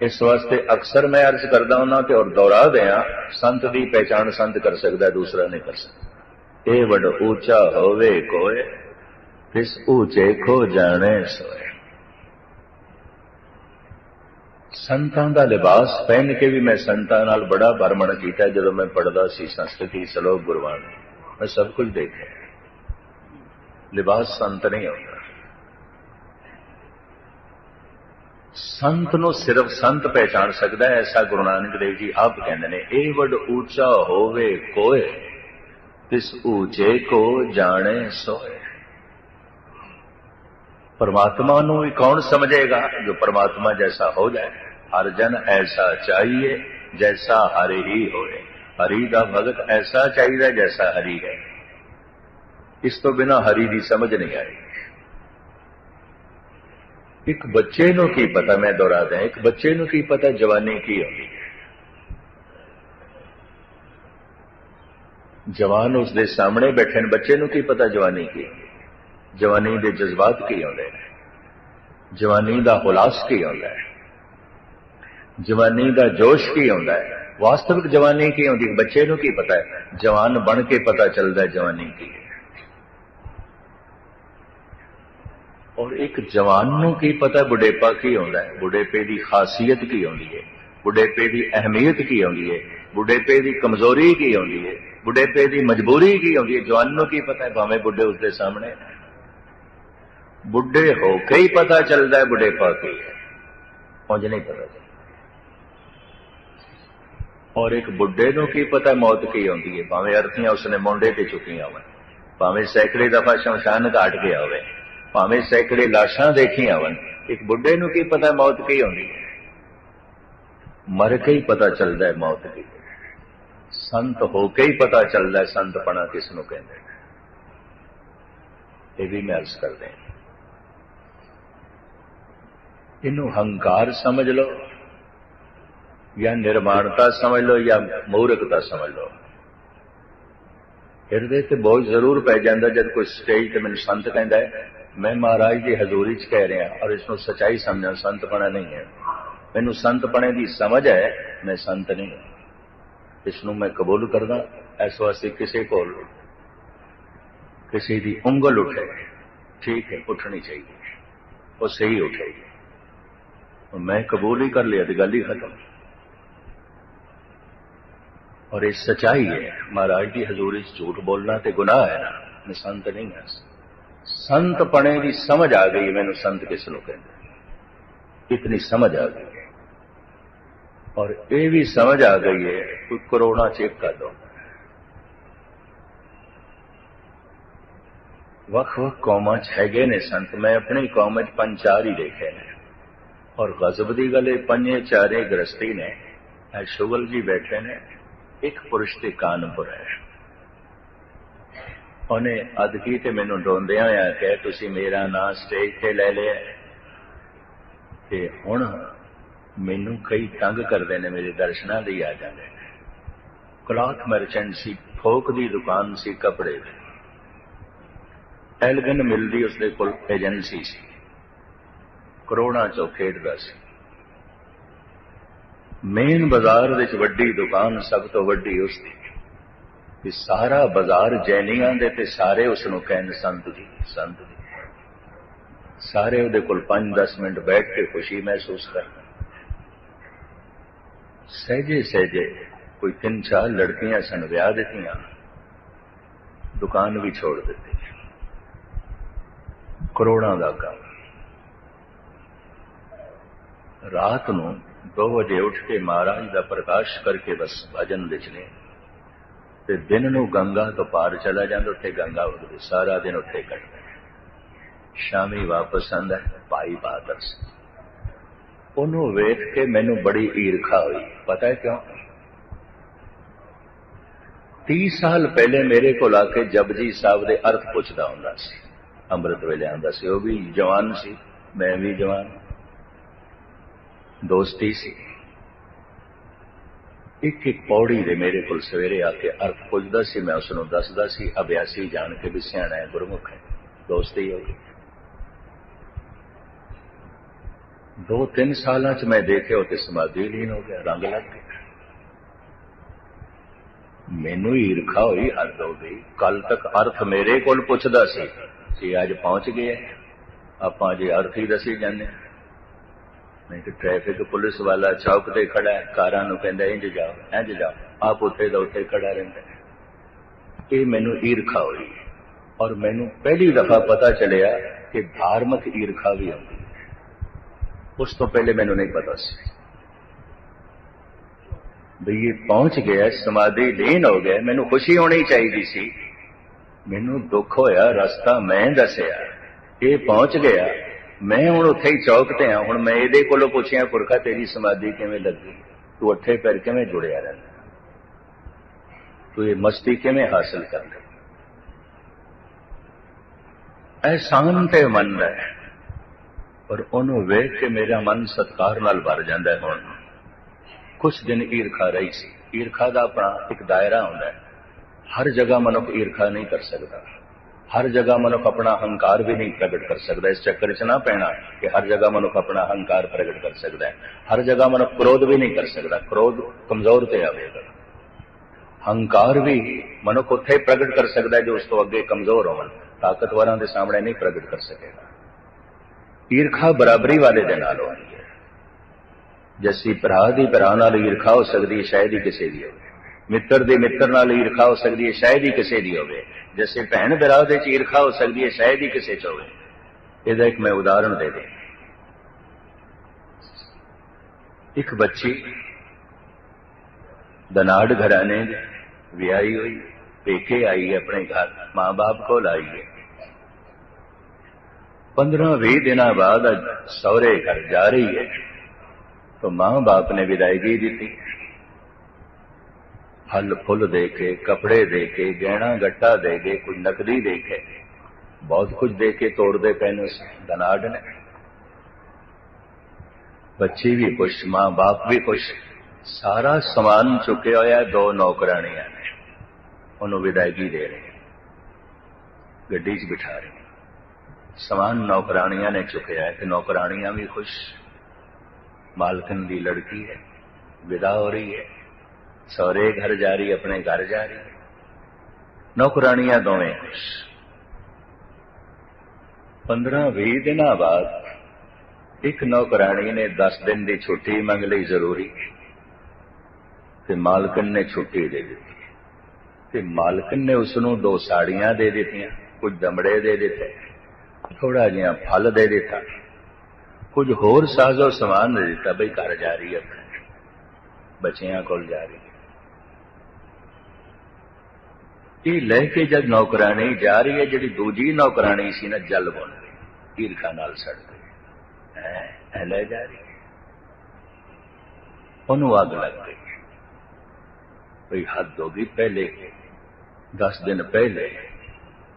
ਇਸ ਵਾਸਤੇ ਅਕਸਰ ਮੈਂ ਅਰਜ਼ ਕਰਦਾ ਹਾਂ ਤੇ ਔਰ ਦੁਹਰਾ ਦਿਆਂ, ਸੰਤ ਦੀ ਪਹਿਚਾਨ ਸੰਤ ਕਰ ਸਕਦਾ, ਦੂਸਰਾ ਨਹੀਂ ਕਰ ਸਕਦਾ। ਇਹ ਵੱਡ ਉੱਚਾ ਹੋਵੇ ਕੋਏ, ਇਸ ਉੱਚੇ ਖੋ ਜਾਣੇ ਸੋਏ। ਸੰਤਾਂ ਦਾ ਲਿਬਾਸ ਪਹਿਨ ਕੇ ਵੀ ਮੈਂ ਸੰਤਾਂ ਨਾਲ ਬੜਾ ਭਰਮਣ ਕੀਤਾ ਜਦੋਂ ਮੈਂ ਪੜਦਾ ਸੀ ਸੰਸਕ੍ਰਿਤੀ ਸ਼ਲੋਕ ਗੁਰਬਾਣੀ। ਮੈਂ ਸਭ ਕੁਝ ਦੇਖਿਆ। ਲਿਬਾਸ ਸੰਤ ਨਹੀਂ ਹੁੰਦਾ ਸੰਤ ਨੂੰ ਸਿਰਫ ਸੰਤ ਪਹਿਚਾਨ ਸਕਦਾ ਹੈ, ਐਸਾ ਗੁਰੂ ਨਾਨਕ ਦੇਵ ਜੀ ਆਪ ਕਹਿੰਦੇ ਨੇ, ਇਹ ਵੱਡ ਉੱਚਾ ਹੋਵੇ ਕੋਏ, ਤਿਸ ਊਚੇ ਕੋ ਜਾਣੇ ਸੋਏ। پرماتما نو کون سمجھے گا جو پرماتما جیسا ہو جائے؟ ہر جن ایسا چاہیے جیسا ہر ہی ہوئے۔ ہری کا بھگت ایسا چاہیے جیسا ہری ہے۔ اس تو بنا ہری دی سمجھ نہیں آئی۔ ایک بچے نو کی پتا میں دہرا دیں، ایک بچے نو کی پتا جوانی کی ہوگی جوان اس دے سامنے بیٹھے بچے نو کی پتا جوانی کی ہوگی ਜਵਾਨੀ ਦੇ ਜਜ਼ਬਾਤ ਕੀ ਆਉਂਦੇ ਨੇ? ਜਵਾਨੀ ਦਾ ਹੁਲਾਸ ਕੀ ਆਉਂਦਾ ਹੈ? ਜਵਾਨੀ ਦਾ ਜੋਸ਼ ਕੀ ਆਉਂਦਾ ਹੈ? ਵਾਸਤਵਿਕ ਜਵਾਨੀ ਕੀ ਹੁੰਦੀ ਹੈ? ਬੱਚੇ ਨੂੰ ਕੀ ਪਤਾ ਹੈ? ਜਵਾਨ ਬਣ ਕੇ ਪਤਾ ਚੱਲਦਾ ਜਵਾਨੀ ਕੀ ਹੈ। ਔਰ ਇੱਕ ਜਵਾਨ ਨੂੰ ਕੀ ਪਤਾ ਬੁਢੇਪਾ ਕੀ ਹੁੰਦਾ ਹੈ? ਬੁਢੇਪੇ ਦੀ ਖਾਸੀਅਤ ਕੀ ਹੁੰਦੀ ਹੈ? ਬੁਢੇਪੇ ਦੀ ਅਹਿਮੀਅਤ ਕੀ ਹੁੰਦੀ ਹੈ? ਬੁਢੇਪੇ ਦੀ ਕਮਜ਼ੋਰੀ ਕੀ ਹੁੰਦੀ ਹੈ? ਬੁਢੇਪੇ ਦੀ ਮਜਬੂਰੀ ਕੀ ਹੁੰਦੀ ਹੈ? ਜਵਾਨ ਨੂੰ ਕੀ ਪਤਾ ਹੈ? ਭਾਵੇਂ ਬੁੱਢੇ ਉਸਦੇ ਸਾਹਮਣੇ ਬੁੱਢੇ ਹੋ ਕੇ ਹੀ ਪਤਾ ਚੱਲਦਾ ਹੈ ਬੁਢੇਪਾ ਕੀ ਹੈ ਉਂਝ ਨਹੀਂ ਪਤਾ ਚੱਲਦਾ ਔਰ ਇੱਕ ਬੁੱਢੇ ਨੂੰ ਕੀ ਪਤਾ ਮੌਤ ਕੀ ਹੁੰਦੀ ਹੈ ਭਾਵੇਂ ਅਰਥੀਆਂ ਉਸਨੇ ਮੋਢੇ ਤੇ ਚੁੱਕੀਆਂ ਹੋਣ ਭਾਵੇਂ ਸੈਂਕੜੇ ਦਫਾ ਸ਼ਮਸ਼ਾਨ ਘਾਟ ਗਿਆ ਹੋਵੇ ਭਾਵੇਂ ਸੈਂਕੜੇ ਲਾਸ਼ਾਂ ਦੇਖੀਆਂ ਹੋਣ ਇੱਕ ਬੁੱਢੇ ਨੂੰ ਕੀ ਪਤਾ ਮੌਤ ਕੀ ਹੁੰਦੀ ਹੈ ਮਰ ਕੇ ਹੀ ਪਤਾ ਚੱਲਦਾ ਹੈ ਮੌਤ ਕੀ ਸੰਤ ਹੋ ਕੇ ਹੀ ਪਤਾ ਚੱਲਦਾ ਹੈ ਸੰਤਪਣਾ ਕਿਸ ਨੂੰ ਕਹਿੰਦੇ ਨੇ ਇਹ ਵੀ ਮੈਂ ਅਰਜ਼ ਕਰਦੇ ਹਾਂ ਇਹਨੂੰ ਹੰਕਾਰ ਸਮਝ ਲਓ, ਜਾਂ ਨਿਰਮਾਣਤਾ ਸਮਝ ਲਓ, ਜਾਂ ਮੂਰਖਤਾ ਸਮਝ ਲਓ। ਹਿਰਦੇ ਤੇ ਬਹੁਤ ਜ਼ਰੂਰ ਪੈ ਜਾਂਦਾ ਜਦ ਕੋਈ ਸਟੇਜ ਤੇ ਮੈਨੂੰ ਸੰਤ ਕਹਿੰਦਾ ਹੈ, ਮੈਂ ਮਹਾਰਾਜ ਦੀ ਹਜ਼ੂਰੀ 'ਚ ਕਹਿ ਰਿਹਾ ਔਰ ਇਸ ਨੂੰ ਸਚਾਈ ਸਮਝਾਂ ਸੰਤਪਣਾ ਨਹੀਂ ਹੈ। ਮੈਨੂੰ ਸੰਤਪਣੇ ਦੀ ਸਮਝ ਹੈ, ਮੈਂ ਸੰਤ ਨਹੀਂ ਇਸ ਨੂੰ ਮੈਂ ਕਬੂਲ ਕਰਦਾ, ਇਸ ਵਾਸਤੇ ਕਿਸੇ ਕੋਲ ਕਿਸੇ ਦੀ ਉਂਗਲ ਉਠੇ। ਠੀਕ ਹੈ, ਉੱਠਣੀ ਚਾਹੀਦੀ ਉਹ ਸਹੀ ਉਠੇਗੀ। ਮੈਂ ਕਬੂਲ ਹੀ ਕਰ ਲਿਆ ਤੇ ਗੱਲ ਹੀ ਖਤਮ ਔਰ ਇਹ ਸਚਾਈ ਹੈ ਮਹਾਰਾਜ ਦੀ ਹਜ਼ੂਰੀ 'ਚ ਝੂਠ ਬੋਲਣਾ ਤੇ ਗੁਨਾਹ ਹੈ ਨਾ ਮੈਂ ਸੰਤ ਨਹੀਂ ਹਾਂ ਸੰਤ ਪਣੇ ਦੀ ਸਮਝ ਆ ਗਈ ਮੈਨੂੰ ਸੰਤ ਕਿਸ ਨੂੰ ਕਹਿੰਦੇ ਇਤਨੀ ਸਮਝ ਆ ਗਈ ਹੈ ਔਰ ਇਹ ਵੀ ਸਮਝ ਆ ਗਈ ਹੈ ਕੋਈ ਕਰੋਨਾ ਚੈੱਕ ਕਰ ਦੋ ਵੱਖ ਵੱਖ ਕੌਮਾਂ 'ਚ ਹੈਗੇ ਨੇ ਸੰਤ ਮੈਂ ਆਪਣੀ ਕੌਮ 'ਚ ਪੰਜ ਚਾਰ ਹੀ ਦੇਖੇ ਨੇ ਔਰ ਗਜ਼ਬ ਦੀ ਗੱਲ ਇਹ, ਪੰਜੇ ਚਾਰੇ ਗ੍ਰਸਤੀ ਨੇ, ਇਹ ਸ਼ੁਗਲ ਜੀ ਬੈਠੇ ਨੇ, ਇੱਕ ਪੁਰਸ਼ ਤੇ ਕਾਨਪੁਰ ਹੈ। ਉਹਨੇ ਅਦਕੀ ਤੇ ਮੈਨੂੰ ਡੋਂਦਿਆਂ ਹੋਇਆ ਕਿ ਤੁਸੀਂ ਮੇਰਾ ਨਾਂ ਸਟੇਜ ਤੇ ਲੈ ਲਿਆ ਤੇ ਹੁਣ ਮੈਨੂੰ ਕਈ ਤੰਗ ਕਰਦੇ ਨੇ, ਮੇਰੇ ਦਰਸ਼ਨਾਂ ਲਈ ਆ ਜਾਂਦੇ ਨੇ। ਕਲਾਥ ਮਰਚੈਂਟ ਸੀ, ਫੋਕ ਦੀ ਦੁਕਾਨ ਸੀ, ਕੱਪੜੇ ਦੀ। ਐਲਗਨ ਮਿਲਦੀ ਉਸਦੇ ਕੋਲ ਏਜੰਸੀ ਸੀ। ਕਰੋੜਾਂ ਚੋਂ ਖੇਡਦਾ ਸੀ। ਮੇਨ ਬਾਜ਼ਾਰ ਵਿੱਚ ਵੱਡੀ ਦੁਕਾਨ ਸਭ ਤੋਂ ਵੱਡੀ ਉਸ ਦੀ। ਤੇ ਸਾਰਾ ਬਾਜ਼ਾਰ ਜੈਨੀਆਂ ਦੇ ਤੇ ਸਾਰੇ ਉਸ ਨੂੰ ਕਹਿਣ ਸੰਤ ਜੀ ਸੰਤ ਜੀ ਸਾਰੇ ਉਹਦੇ ਕੋਲ 5-10 ਮਿੰਟ ਬੈਠ ਕੇ ਖੁਸ਼ੀ ਮਹਿਸੂਸ ਕਰਨ ਸਹਿਜੇ ਸਹਿਜੇ ਕੋਈ ਤਿੰਨ ਚਾਰ ਲੜਕੀਆਂ ਸਨ ਵਿਆਹ ਦਿੱਤੀਆਂ। ਦੁਕਾਨ ਵੀ ਛੋੜ ਦਿੱਤੀ। ਕਰੋੜਾਂ ਦਾ ਕੰਮ। ਰਾਤ ਨੂੰ 2 ਵਜੇ ਉੱਠ ਕੇ ਮਹਾਰਾਜ ਦਾ ਪ੍ਰਕਾਸ਼ ਕਰਕੇ ਬਸ ਭਜਨ ਵਿੱਚ ਨੇ ਤੇ ਦਿਨ ਨੂੰ ਗੰਗਾ ਤੋਂ ਪਾਰ ਚਲਾ ਜਾਂਦਾ, ਉੱਥੇ ਗੰਗਾ ਉਗਦੀ ਸਾਰਾ ਦਿਨ ਉੱਥੇ ਕੱਟਦਾ। ਸ਼ਾਮੀ ਵਾਪਸ ਆਂਦਾ ਭਾਈ ਬਹਾਦਰ ਸਿੰਘ। ਉਹਨੂੰ ਵੇਖ ਕੇ ਮੈਨੂੰ ਬੜੀ ਈਰਖਾ ਹੋਈ। ਪਤਾ ਹੈ ਕਿਉਂ? 30 ਸਾਲ ਪਹਿਲੇ ਮੇਰੇ ਕੋਲ ਆ ਕੇ ਜਪਜੀ ਸਾਹਿਬ ਦੇ ਅਰਥ ਪੁੱਛਦਾ ਹੁੰਦਾ ਸੀ। ਅੰਮ੍ਰਿਤ ਵੇਲੇ ਆਂਦਾ ਸੀ। ਉਹ ਵੀ ਜਵਾਨ ਸੀ, ਮੈਂ ਵੀ ਜਵਾਨ। ਦੋਸਤੀ ਸੀ। ਇੱਕ ਇੱਕ ਪੌੜੀ ਦੇ ਮੇਰੇ ਕੋਲ ਸਵੇਰੇ ਆ ਕੇ ਅਰਥ ਪੁੱਛਦਾ ਸੀ, ਮੈਂ ਉਸ ਨੂੰ ਦੱਸਦਾ ਸੀ, ਅਭਿਆਸੀ ਜਾਣ ਕੇ ਵੀ ਸਿਆਣਾ ਹੈ, ਗੁਰਮੁਖ ਹੈ, ਦੋਸਤੀ ਹੋ ਗਈ ਦੋ ਤਿੰਨ ਸਾਲਾਂ ਚ ਮੈਂ ਦੇਖਿਆ ਉਹ ਤੇ ਸਮਾਧੀ ਲੀਨ ਹੋ ਗਿਆ, ਰੰਗ ਲੱਗ ਗਿਆ। ਮੈਨੂੰ ਹੀ ਈਰਖਾ ਹੋਈ ਹੱਦ ਹੋ ਗਈ ਕੱਲ ਤੱਕ ਅਰਥ ਮੇਰੇ ਕੋਲ ਪੁੱਛਦਾ ਸੀ ਸੀ ਅੱਜ ਪਹੁੰਚ ਗਏ ਆਪਾਂ ਜੇ ਅਰਥ ਹੀ ਦੱਸੀ ਜਾਂਦੇ। ਨਹੀਂ ਤੇ ਟ੍ਰੈਫਿਕ ਪੁਲਿਸ ਵਾਲਾ ਚੌਕ ਤੇ ਖੜਾ ਹੈ, ਕਾਰਾਂ ਨੂੰ ਕਹਿੰਦਾ, ਇੰਜ ਜਾਓ ਇੰਜ ਜਾਓ। ਆਪ ਉੱਥੇ ਦਾ ਉੱਥੇ ਖੜਾ ਰਹਿੰਦਾ ਇਹ ਮੈਨੂੰ ਈਰਖਾ ਹੋਈ ਔਰ ਮੈਨੂੰ ਪਹਿਲੀ ਦਫਾ ਪਤਾ ਚੱਲਿਆ ਕਿ ਧਾਰਮਿਕ ਈਰਖਾ ਵੀ ਹੁੰਦੀ ਉਸ ਤੋਂ ਪਹਿਲੇ ਮੈਨੂੰ ਨਹੀਂ ਪਤਾ ਸੀ। ਵੀ ਇਹ ਪਹੁੰਚ ਗਿਆ, ਸਮਾਧੀ ਲੀਨ ਹੋ ਗਿਆ, ਮੈਨੂੰ ਖੁਸ਼ੀ ਹੋਣੀ ਚਾਹੀਦੀ ਸੀ। ਮੈਨੂੰ ਦੁੱਖ ਹੋਇਆ, ਰਸਤਾ ਮੈਂ ਦੱਸਿਆ। ਇਹ ਪਹੁੰਚ ਗਿਆ। ਮੈਂ ਹੁਣ ਉੱਥੇ ਹੀ ਚੌਕ ਤੇ ਆ, ਹੁਣ ਮੈਂ ਇਹਦੇ ਕੋਲੋਂ ਪੁੱਛਿਆ ਪੁਰਖਾ ਤੇਰੀ ਸਮਾਧੀ ਕਿਵੇਂ ਲੱਗੀ? ਤੂੰ ਉੱਥੇ ਪੈਰ ਕਿਵੇਂ ਜੁੜਿਆ ਰਹਿੰਦਾ? ਤੂੰ ਇਹ ਮਸਤੀ ਕਿਵੇਂ ਹਾਸਲ ਕਰ ਲਈ ਐਸਾਨ ਤੇ ਮਨ ਹੈ, ਪਰ ਉਹਨੂੰ ਵੇਖ ਕੇ ਮੇਰਾ ਮਨ ਸਤਕਾਰ ਨਾਲ ਭਰ ਜਾਂਦਾ ਹੁਣ। ਕੁਝ ਦਿਨ ਈਰਖਾ ਰਹੀ ਸੀ। ਈਰਖਾ ਦਾ ਆਪਣਾ ਇੱਕ ਦਾਇਰਾ ਹੁੰਦਾ ਹੈ। ਹਰ ਜਗ੍ਹਾ ਮਨੁੱਖ ਈਰਖਾ ਨਹੀਂ ਕਰ ਸਕਦਾ। ਹਰ ਜਗ੍ਹਾ ਮਨੁੱਖ ਆਪਣਾ ਹੰਕਾਰ ਵੀ ਨਹੀਂ ਪ੍ਰਗਟ ਕਰ ਸਕਦਾ। ਇਸ ਚੱਕਰ 'ਚ ਨਾ ਪੈਣਾ ਕਿ ਹਰ ਜਗ੍ਹਾ ਮਨੁੱਖ ਆਪਣਾ ਹੰਕਾਰ ਪ੍ਰਗਟ ਕਰ ਸਕਦਾ ਹੈ। ਹਰ ਜਗ੍ਹਾ ਮਨੁੱਖ ਕ੍ਰੋਧ ਵੀ ਨਹੀਂ ਕਰ ਸਕਦਾ। ਕ੍ਰੋਧ ਕਮਜ਼ੋਰ ਤੇ ਆਵੇਗਾ ਹੰਕਾਰ ਵੀ ਮਨੁੱਖ ਉੱਥੇ ਪ੍ਰਗਟ ਕਰ ਸਕਦਾ ਹੈ ਜੋ ਉਸ ਤੋਂ ਅੱਗੇ ਕਮਜ਼ੋਰ ਹੋਣ ਤਾਕਤਵਰਾਂ ਦੇ ਸਾਹਮਣੇ ਨਹੀਂ ਪ੍ਰਗਟ ਕਰ ਸਕੇਗਾ। ਈਰਖਾ ਬਰਾਬਰੀ ਵਾਲੇ ਦੇ ਨਾਲ ਹੋਣੀ ਹੈ। ਜੈਸੀ ਭਰਾ ਦੀ ਭਰਾ ਨਾਲ ਈਰਖਾ ਹੋ ਸਕਦੀ ਹੈ ਸ਼ਾਇਦ ਹੀ ਕਿਸੇ ਦੀ ਹੋਵੇ। ਮਿੱਤਰ ਦੇ ਮਿੱਤਰ ਨਾਲ ਈਰਖਾ ਹੋ ਸਕਦੀ ਹੈ ਸ਼ਾਇਦ ਹੀ ਕਿਸੇ ਦੀ ਹੋਵੇ। ਜੈਸੇ ਭੈਣ ਭਰਾ ਦੇ ਚ ਈਰਖਾ ਹੋ ਸਕਦੀ ਹੈ ਸ਼ਾਇਦ ਹੀ ਕਿਸੇ ਚ ਹੋਵੇ ਇਹਦਾ ਇੱਕ ਮੈਂ ਉਦਾਹਰਣ ਦੇ ਦੇ ਇੱਕ ਬੱਚੀ ਦਨਾੜ ਘਰਾਣੇ ਦੀ ਵਿਆਹੀ ਹੋਈ ਪੇਕੇ ਆਈ ਹੈ ਆਪਣੇ ਘਰ ਮਾਂ-ਬਾਪ ਕੋਲ ਆਈ ਹੈ 15-20 ਦਿਨਾਂ ਬਾਅਦ ਸਹੁਰੇ ਘਰ ਜਾ ਰਹੀ ਹੈ तो मां बाप ने विदायगी दी थी फल फुल दे के कपड़े दे के गहना गट्टा दे के कुछ नकदी दे के बहुत कुछ दे के तोड़ते पैने धनाड ने बच्चे भी खुश मां बाप भी खुश सारा समान चुके होया दो नौकरानियां ने उन्होंने विदायगी दे रहे गड्डी च बिठा रहे समान नौकरानियां ने चुकया है कि नौकरानियां भी खुश मालकन की लड़की है विदा हो रही ਸਹੁਰੇ ਘਰ ਜਾ ਰਹੀ, ਆਪਣੇ ਘਰ ਜਾ ਰਹੀ। ਨੌਕਰਾਨੀਆਂ ਦੋਵੇਂ 15-20 ਦਿਨਾਂ ਬਾਅਦ ਇੱਕ ਨੌਕਰਾਨੀ ਨੇ 10 ਦਿਨ ਦੀ ਛੁੱਟੀ ਮੰਗ ਲਈ ਜ਼ਰੂਰੀ। ਤੇ ਮਾਲਕਨ ਨੇ ਛੁੱਟੀ ਦੇ ਦਿੱਤੀ। ਤੇ ਮਾਲਕਨ ਨੇ ਉਸ ਨੂੰ ਦੋ ਸਾੜੀਆਂ ਦੇ ਦਿੱਤੀਆਂ, ਕੁਝ ਦਮੜੇ ਦੇ ਦਿੱਤੇ ਥੋੜਾ ਜਿਹਾ ਫਲ ਦੇ ਦਿੱਤਾ। ਕੁਝ ਹੋਰ ਸਾਜ਼ੋ ਸਮਾਨ ਦੇ ਦਿੱਤਾ, ਬਈ ਘਰ ਜਾ ਰਹੀ ਹੈ ਬੱਚਿਆਂ ਕੋਲ ਜਾ ਰਹੀ ਹੈ। ਇਹ ਲੈ ਕੇ ਜਦ ਨੌਕਰਾਣੀ ਜਾ ਰਹੀ ਹੈ, ਜਿਹੜੀ ਦੂਜੀ ਨੌਕਰਾਣੀ ਸੀ ਨਾ, ਜਲ ਬਣ ਗਈ ਈਰਖਾ ਨਾਲ ਸੜ ਗਈ ਐ ਲੈ ਜਾ ਰਹੀ ਉਹਨੂੰ ਅੱਗ ਲੱਗ ਗਈ। ਭਈ ਹੱਦ ਹੋ ਗਈ ਪਹਿਲੇ। 10 ਦਿਨ ਪਹਿਲੇ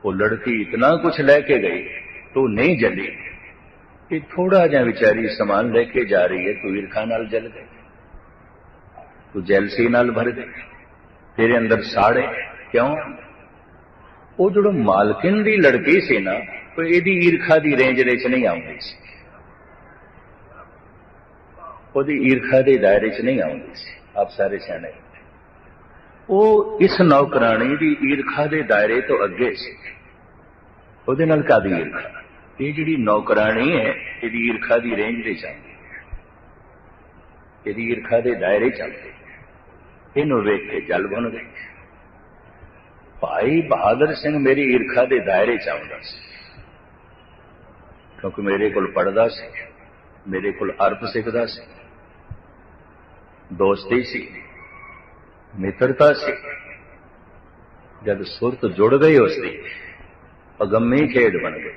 ਉਹ ਲੜਕੀ ਇਤਨਾ ਕੁਝ ਲੈ ਕੇ ਗਈ, ਤੂੰ ਨਹੀਂ ਜਲੀ ਇਹ ਥੋੜਾ ਜਿਹਾ ਵਿਚਾਰੀ ਸਮਾਨ ਲੈ ਕੇ ਜਾ ਰਹੀ ਹੈ, ਤੂੰ ਈਰਖਾ ਨਾਲ ਜਲ ਗਈ। ਤੂੰ ਜੈਲਸੀ ਨਾਲ ਭਰ ਗਈ। ਤੇਰੇ ਅੰਦਰ ਸਾੜੇ ਕਿਉਂ? ਉਹ ਜਿਹੜਾ ਮਾਲਕਿਨ ਦੀ ਲੜਕੀ ਸੀ ਨਾ ਉਹ ਇਹਦੀ ਈਰਖਾ ਦੀ ਰੇਂਜ ਦੇ ਵਿੱਚ ਨਹੀਂ ਆਉਂਦੀ ਸੀ। ਉਹਦੀ ਈਰਖਾ ਦੇ ਦਾਇਰੇ 'ਚ ਨਹੀਂ ਆਉਂਦੀ ਸੀ, ਆਪ ਸਾਰੇ ਸਿਆਣੇ। ਉਹ ਇਸ ਨੌਕਰਾਣੀ ਦੀ ਈਰਖਾ ਦੇ ਦਾਇਰੇ ਤੋਂ ਅੱਗੇ ਸੀ। ਉਹਦੇ ਨਾਲ ਕਾਦੀ ਈਰਖਾ? ਇਹ ਜਿਹੜੀ ਨੌਕਰਾਣੀ ਹੈ, ਇਹਦੀ ਈਰਖਾ ਦੀ ਰੇਂਜ ਦੇ ਜਾਂਦੀ ਇਹਦੀ ਈਰਖਾ ਦੇ ਦਾਇਰੇ ਚੱਲਦੇ ਇਹਨੂੰ ਵੇਖ ਕੇ ਜਲ ਬਣ ਗਈ। ਭਾਈ ਬਹਾਦਰ ਸਿੰਘ ਮੇਰੀ ਈਰਖਾ ਦੇ ਦਾਇਰੇ ਚ ਆਉਂਦਾ ਸੀ। ਕਿਉਂਕਿ ਮੇਰੇ ਕੋਲ ਪੜਦਾ ਸੀ, ਮੇਰੇ ਕੋਲ ਅਰਪ ਸਿੱਖਦਾ ਸੀ, ਦੋਸਤੀ ਸੀ, ਮਿੱਤਰਤਾ ਸੀ। ਜਦ ਸੁਰਤ ਜੁੜ ਗਈ ਉਸ ਦੀ, ਅਗੰਮੀ ਖੇਡ ਬਣ ਗਈ।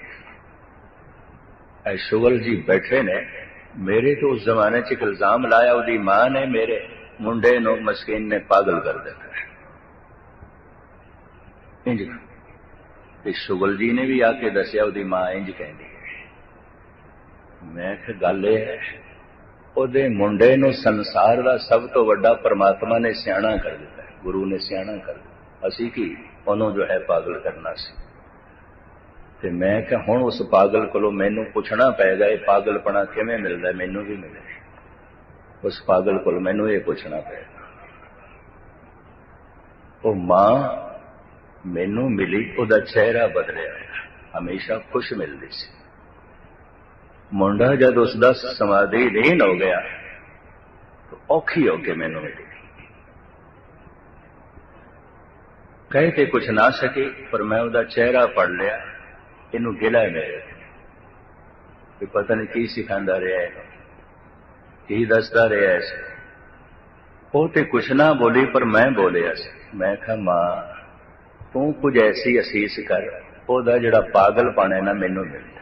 ਐ ਸ਼ੁਗਲ ਜੀ ਬੈਠੇ ਨੇ, ਮੇਰੇ ਤੋਂ ਉਸ ਜ਼ਮਾਨੇ 'ਚ ਇੱਕ ਇਲਜ਼ਾਮ ਲਾਇਆ, ਉਹਦੀ ਮਾਂ ਨੇ ਮੇਰੇ ਮੁੰਡੇ ਨੂੰ ਮਸਕੀਨ ਨੇ ਪਾਗਲ ਕਰ ਦਿੱਤਾ। ਇੰਜ। ਤੇ ਸ਼ੁਗਲ ਜੀ ਨੇ ਵੀ ਆ ਕੇ ਦੱਸਿਆ, ਉਹਦੀ ਮਾਂ ਇੰਜ ਕਹਿੰਦੀ ਮੈਂ ਕਿਹਾ, ਗੱਲ ਇਹ ਹੈ, ਉਹਦੇ ਮੁੰਡੇ ਨੂੰ ਸੰਸਾਰ ਦਾ ਸਭ ਤੋਂ ਵੱਡਾ ਪਰਮਾਤਮਾ ਨੇ ਸਿਆਣਾ ਕਰ ਦਿੱਤਾ ਗੁਰੂ ਨੇ ਸਿਆਣਾ ਕਰ ਦਿੱਤਾ ਅਸੀਂ ਕੀ ਉਹਨੂੰ ਜੋ ਹੈ ਪਾਗਲ ਕਰਨਾ ਸੀ? ਤੇ ਮੈਂ ਕਿਹਾ, ਹੁਣ ਉਸ ਪਾਗਲ ਕੋਲੋਂ ਮੈਨੂੰ ਪੁੱਛਣਾ ਪਏਗਾ, ਇਹ ਪਾਗਲਪਣਾ ਕਿਵੇਂ ਮਿਲਦਾ ਮੈਨੂੰ ਵੀ ਮਿਲੇ। ਉਸ ਪਾਗਲ ਕੋਲ ਮੈਨੂੰ ਇਹ ਪੁੱਛਣਾ ਪਏਗਾ। ਉਹ ਮਾਂ ਮੈਨੂੰ ਮਿਲੀ, ਉਹਦਾ ਚਿਹਰਾ ਬਦਲਿਆ। ਹਮੇਸ਼ਾ ਖੁਸ਼ ਮਿਲਦੀ ਸੀ। ਮੁੰਡਾ ਜਦ ਉਸ ਦਾ ਸਮਾਧੀ ਲੀਨ ਹੋ ਗਿਆ, ਤਾਂ ਔਖੀ ਹੋ ਕੇ ਮੈਨੂੰ ਮਿਲੀ। ਕਹਿ ਤੇ ਕੁਛ ਨਾ ਸਕੇ, ਪਰ ਮੈਂ ਉਹਦਾ ਚਿਹਰਾ ਪੜ ਲਿਆ। ਇਹਨੂੰ ਗਿਲਾ ਮੇਰੇ ਕਿ ਪਤਾ ਨਹੀਂ ਕੀ ਸਿਖਾਉਂਦਾ ਰਿਹਾ ਇਹਨੂੰ। ਕੀ ਦੱਸਦਾ ਰਿਹਾ ਇਸ ਉਹ ਤੇ ਕੁਛ ਨਾ ਬੋਲੀ, ਪਰ ਮੈਂ ਬੋਲਿਆ ਸੀ। ਮੈਂ ਕਿਹਾ, ਮਾਂ ਤੂੰ ਕੁਝ ਐਸੀ ਅਸੀਸ ਕਰ, ਉਹਦਾ ਜਿਹੜਾ ਪਾਗਲਪਣ ਹੈ ਨਾ ਮੈਨੂੰ ਮਿਲਦਾ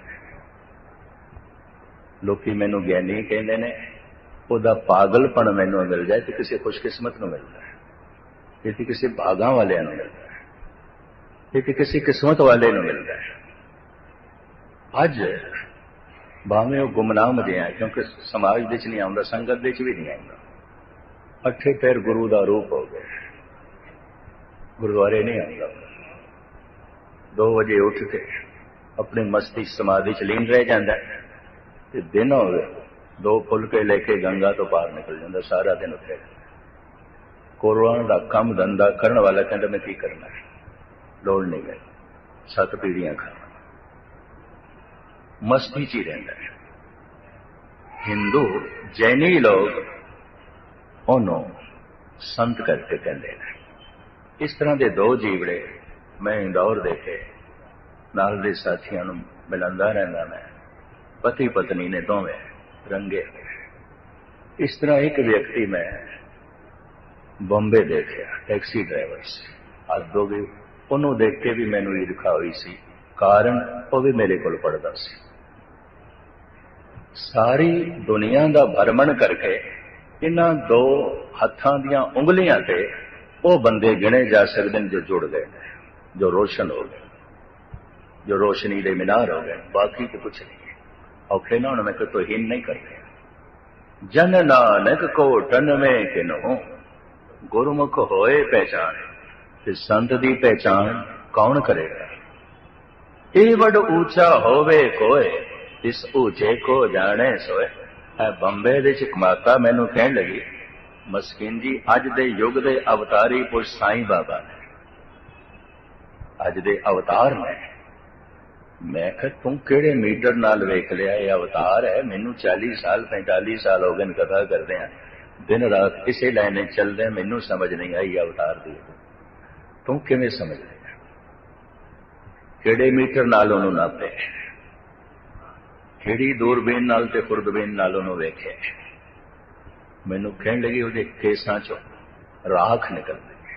ਲੋਕੀ ਮੈਨੂੰ ਗਿਆਨੀ ਕਹਿੰਦੇ ਨੇ, ਉਹਦਾ ਪਾਗਲਪਣ ਮੈਨੂੰ ਮਿਲ ਜਾਏ ਤੇ ਕਿਸੇ ਖੁਸ਼ਕਿਸਮਤ ਨੂੰ ਮਿਲਦਾ ਹੈ ਇਹ ਤੇ ਕਿਸੇ ਭਾਗਾਂ ਵਾਲਿਆਂ ਨੂੰ ਮਿਲਦਾ ਹੈ ਇਹ ਤੇ ਕਿਸੇ ਕਿਸਮਤ ਵਾਲੇ ਨੂੰ ਮਿਲਦਾ ਹੈ ਅੱਜ ਭਾਵੇਂ ਉਹ ਗੁਮਨਾਮ ਜਿਹਾ ਕਿਉਂਕਿ ਸਮਾਜ ਵਿੱਚ ਨਹੀਂ ਆਉਂਦਾ, ਸੰਗਤ ਵਿੱਚ ਵੀ ਨਹੀਂ ਆਉਂਦਾ। ਅੱਠੇ ਪੈਰ ਗੁਰੂ ਦਾ ਰੂਪ ਹੋ ਗਿਆ। ਗੁਰਦੁਆਰੇ ਨਹੀਂ ਆਉਂਦਾ। 2 ਵਜੇ ਉੱਠ ਕੇ ਆਪਣੀ ਮਸਤੀ ਸਮਾਧੀ ਚ ਲੀਨ ਰਹਿ ਜਾਂਦਾ ਹੈ ਤੇ ਦਿਨ ਹੋਵੇ, ਦੋ ਫੁਲਕੇ ਲੈ ਕੇ ਗੰਗਾ ਤੋਂ ਪਾਰ ਨਿਕਲ ਜਾਂਦਾ, ਸਾਰਾ ਦਿਨ ਉੱਥੇ। ਕੋਰੋਨਾ ਦਾ ਕੰਮ ਧੰਦਾ ਕਰਨ ਵਾਲਾ ਕਹਿੰਦਾ, ਮੈਂ ਕੀ ਕਰਨਾ ਲੋੜ ਨਹੀਂ ਹੈ। ਸੱਤ ਪੀੜੀਆਂ ਖਾਣਾ ਮਸਤੀ ਚ ਹੀ ਰਹਿੰਦਾ ਹੈ। ਹਿੰਦੂ, ਜੈਨੀ ਲੋਕ ਉਹਨੂੰ ਸੰਤ ਕਰਕੇ ਕਹਿੰਦੇ ਨੇ। ਇਸ ਤਰ੍ਹਾਂ ਦੇ ਦੋ ਜੀਵੜੇ ਮੈਂ ਇੰਦੌਰ ਦੇਖੇ ਨਾਲ ਦੇ ਸਾਥੀਆਂ ਨੂੰ ਮਿਲੰਦਾ ਰਹਿੰਦਾ ਮੈਂ। ਪਤੀ ਪਤਨੀ ਨੇ ਦੋਵੇਂ ਰੰਗੇ ਇਸ ਤਰ੍ਹਾਂ ਇੱਕ ਵਿਅਕਤੀ ਮੈਂ ਬੰਬੇ ਦੇਖਿਆ, ਟੈਕਸੀ ਡਰਾਈਵਰ ਸੀ। ਅੱਜ ਦੋ ਵੀ ਉਹਨੂੰ ਦੇਖ ਕੇ ਵੀ ਮੈਨੂੰ ਈਰਖਾ ਹੋਈ ਸੀ। ਕਾਰਨ ਉਹ ਵੀ ਮੇਰੇ ਕੋਲ ਪੜਦਾ ਸੀ। ਸਾਰੀ ਦੁਨੀਆ ਦਾ ਭਰਮਣ ਕਰਕੇ ਇਹਨਾਂ ਦੋ ਹੱਥਾਂ ਦੀਆਂ ਉਂਗਲੀਆਂ ਤੇ ਉਹ ਬੰਦੇ ਗਿਣੇ ਜਾ ਸਕਦੇ ਨੇ ਜੋ ਜੁੜ ਗਏ ਨੇ, ਜੋ ਰੋਸ਼ਨ ਹੋ ਗਏ ਜੋ ਰੋਸ਼ਨੀ ਦੇ ਮਿਨਾਰ ਹੋ ਗਏ ਬਾਕੀ ਤੇ ਕੁਝ ਨਹੀਂ। ਔਖੇ ਨਾ ਹੁਣ ਮੈਂ ਕੋਈ ਹੀਨ ਨਹੀਂ ਕਰ ਰਿਹਾ। ਜਨ ਨਾਨਕ ਕੋ ਟਨਵੇਂ ਕਿਨੋ ਗੁਰਮੁਖ ਹੋਏ ਪਹਿਚਾਨ, ਤੇ ਸੰਤ ਦੀ ਪਹਿਚਾਨ ਕੌਣ ਕਰੇਗਾ ਇਹ ਵੱਡ ਉੱਚਾ ਹੋਵੇ ਕੋਏ, ਇਸ ਉੱਚੇ ਕੋ ਜਾਣੇ ਸੋਏ। ਹੈ ਬੰਬੇ ਦੇ ਚ ਮਾਤਾ ਮੈਨੂੰ ਕਹਿਣ ਲੱਗੀ ਮਸਕਿਨ ਜੀ, ਅੱਜ ਦੇ ਯੁੱਗ ਦੇ ਅਵਤਾਰੀ ਪੁਰਸ਼ ਸਾਈਂ ਬਾਬਾ ਨੇ। ਅੱਜ ਦੇ ਅਵਤਾਰ ਨੇ। ਮੈਂ ਕਿਹਾ, ਤੂੰ ਕਿਹੜੇ ਮੀਟਰ ਨਾਲ ਵੇਖ ਲਿਆ? ਇਹ ਅਵਤਾਰ ਹੈ, ਮੈਨੂੰ 40 ਸਾਲ 45 ਸਾਲ ਹੋ ਗਏ ਨੇ ਕਥਾ ਕਰਦੇ ਆ। ਦਿਨ ਰਾਤ ਇਸੇ ਲਾਈਨ ਵਿੱਚ ਚੱਲਦੇ ਮੈਨੂੰ ਸਮਝ ਨਹੀਂ ਆਈ ਅਵਤਾਰ ਦੀ। ਤੂੰ ਕਿਵੇਂ ਸਮਝ ਲਿਆ? ਕਿਹੜੇ ਮੀਟਰ ਨਾਲ ਉਹਨੂੰ ਨਾਪੇ? ਕਿਹੜੀ ਦੂਰਬੀਨ ਨਾਲ ਤੇ ਖੁਰਦਬੀਨ ਨਾਲ ਉਹਨੂੰ ਵੇਖਿਆ? ਮੈਨੂੰ ਕਹਿਣ ਲੱਗੀ, ਉਹਦੇ ਕੇਸਾਂ ਚੋਂ ਰਾਖ ਨਿਕਲਦੀ।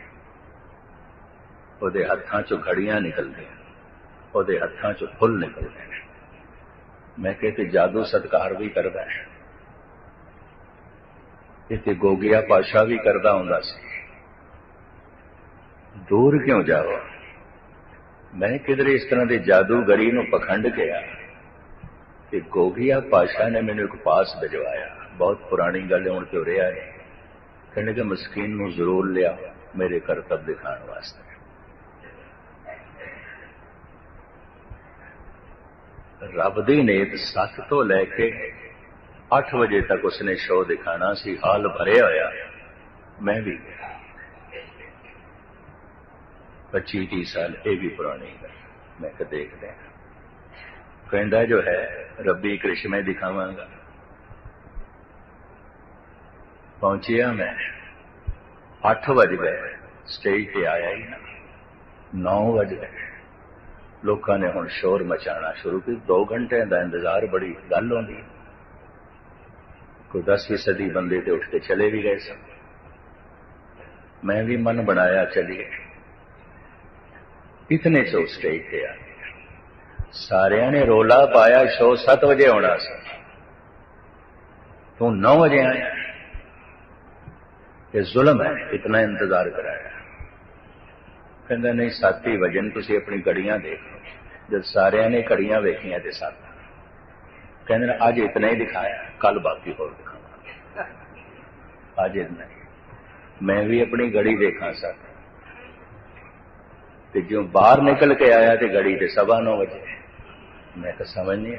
ਉਹਦੇ ਹੱਥਾਂ ਚੋਂ ਘੜੀਆਂ ਨਿਕਲਦੀਆਂ। ਉਹਦੇ ਹੱਥਾਂ ਚੋਂ ਫੁੱਲ ਨਿਕਲਦੇ ਨੇ। ਮੈਂ ਕਹਿੰਦੇ ਜਾਦੂ ਸਤਕਾਰ ਵੀ ਕਰਦਾ ਹੈ। ਇਹ ਗੋਗਿਆ ਪਾਸ਼ਾ ਵੀ ਕਰਦਾ ਹੁੰਦਾ ਸੀ। ਦੂਰ ਕਿਉਂ ਜਾਓ? ਮੈਂ ਕਿਧਰੇ ਇਸ ਤਰ੍ਹਾਂ ਦੇ ਜਾਦੂਗਰੀ ਨੂੰ ਪਖੰਡ ਗਿਆ ਕਿ ਗੋਗਿਆ ਪਾਸ਼ਾ ਨੇ ਮੈਨੂੰ ਇੱਕ ਪਾਸ ਭਿਜਵਾਇਆ। ਬਹੁਤ ਪੁਰਾਣੀ ਗੱਲ ਹੁਣ ਤੇ ਹੋ ਰਿਹਾ ਹੈ ਕਹਿੰਦੇ ਕਿ ਮਸਕੀਨ ਨੂੰ ਜ਼ਰੂਰ ਲਿਆ ਮੇਰੇ ਕਰਤੱਵ ਦਿਖਾਉਣ ਵਾਸਤੇ ਰੱਬ ਦੀ ਨੇਤ 7 ਤੋਂ ਲੈ ਕੇ 8 ਵਜੇ ਤੱਕ ਉਸਨੇ ਸ਼ੋਅ ਦਿਖਾਣਾ ਸੀ ਹਾਲ ਭਰਿਆ ਹੋਇਆ ਮੈਂ ਵੀ ਗਿਆ 25 30 ਸਾਲ ਇਹ ਵੀ ਪੁਰਾਣੀ ਹੈ ਮੈਂ ਕਿ ਦੇਖਦੇ ਹਾਂ ਕਹਿੰਦਾ ਜੋ ਹੈ ਰੱਬੀ ਕ੍ਰਿਸ਼ਮੇ ਦਿਖਾਵਾਂਗਾ ਪਹੁੰਚਿਆ ਮੈਂ। 8 ਵਜੇ ਗਏ। ਸਟੇਜ ਤੇ ਆਇਆ ਹੀ ਨਾ। 9 ਵਜੇ ਲੋਕਾਂ ਨੇ ਹੁਣ ਸ਼ੋਰ ਮਚਾਉਣਾ ਸ਼ੁਰੂ ਕੀਤਾ। 2 ਘੰਟਿਆਂ ਦਾ ਇੰਤਜ਼ਾਰ, ਬੜੀ ਗੱਲ ਹੁੰਦੀ। ਕੋਈ 10 ਸਦੀ ਬੰਦੇ ਤੇ ਉੱਠ ਕੇ ਚਲੇ ਵੀ ਗਏ ਸਨ। ਮੈਂ ਵੀ ਮਨ ਬਣਾਇਆ ਚਲੀਏ। ਇਤਨੇ ਚੋ ਸਟੇਜ ਤੇ ਆ ਸਾਰਿਆਂ ਨੇ ਰੋਲਾ ਪਾਇਆ ਸ਼ੋ 7 ਵਜੇ ਹੋਣਾ ਸੀ। ਤੂੰ 9 ਵਜੇ ਆਇਆ। ਇਹ ਜ਼ੁਲਮ ਹੈ, ਇਤਨਾ ਇੰਤਜ਼ਾਰ ਕਰਾਇਆ। ਕਹਿੰਦਾ, ਨਹੀਂ ਸਾਤੀ ਵਜਨ ਤੁਸੀਂ ਆਪਣੀ ਘੜੀਆਂ ਦੇਖੋ ਜਦ ਸਾਰਿਆਂ ਨੇ ਘੜੀਆਂ ਵੇਖੀਆਂ ਤੇ ਸੱਤ ਕਹਿੰਦੇ ਨੇ, ਅੱਜ ਇਤਨਾ ਹੀ ਦਿਖਾਇਆ ਕੱਲ ਬਾਕੀ ਹੋਰ ਦਿਖਾਵਾਂਗੇ। ਅੱਜ ਇਤਨਾ ਹੀ। ਮੈਂ ਵੀ ਆਪਣੀ ਘੜੀ ਦੇਖਾਂ ਸਰ। ਤੇ ਜਿਉਂ ਬਾਹਰ ਨਿਕਲ ਕੇ ਆਇਆ ਤੇ ਘੜੀ ਤੇ ਸਵਾ ਨੌ ਵਜੇ ਮੈਂ ਤਾਂ ਸਮਝ ਨਹੀਂ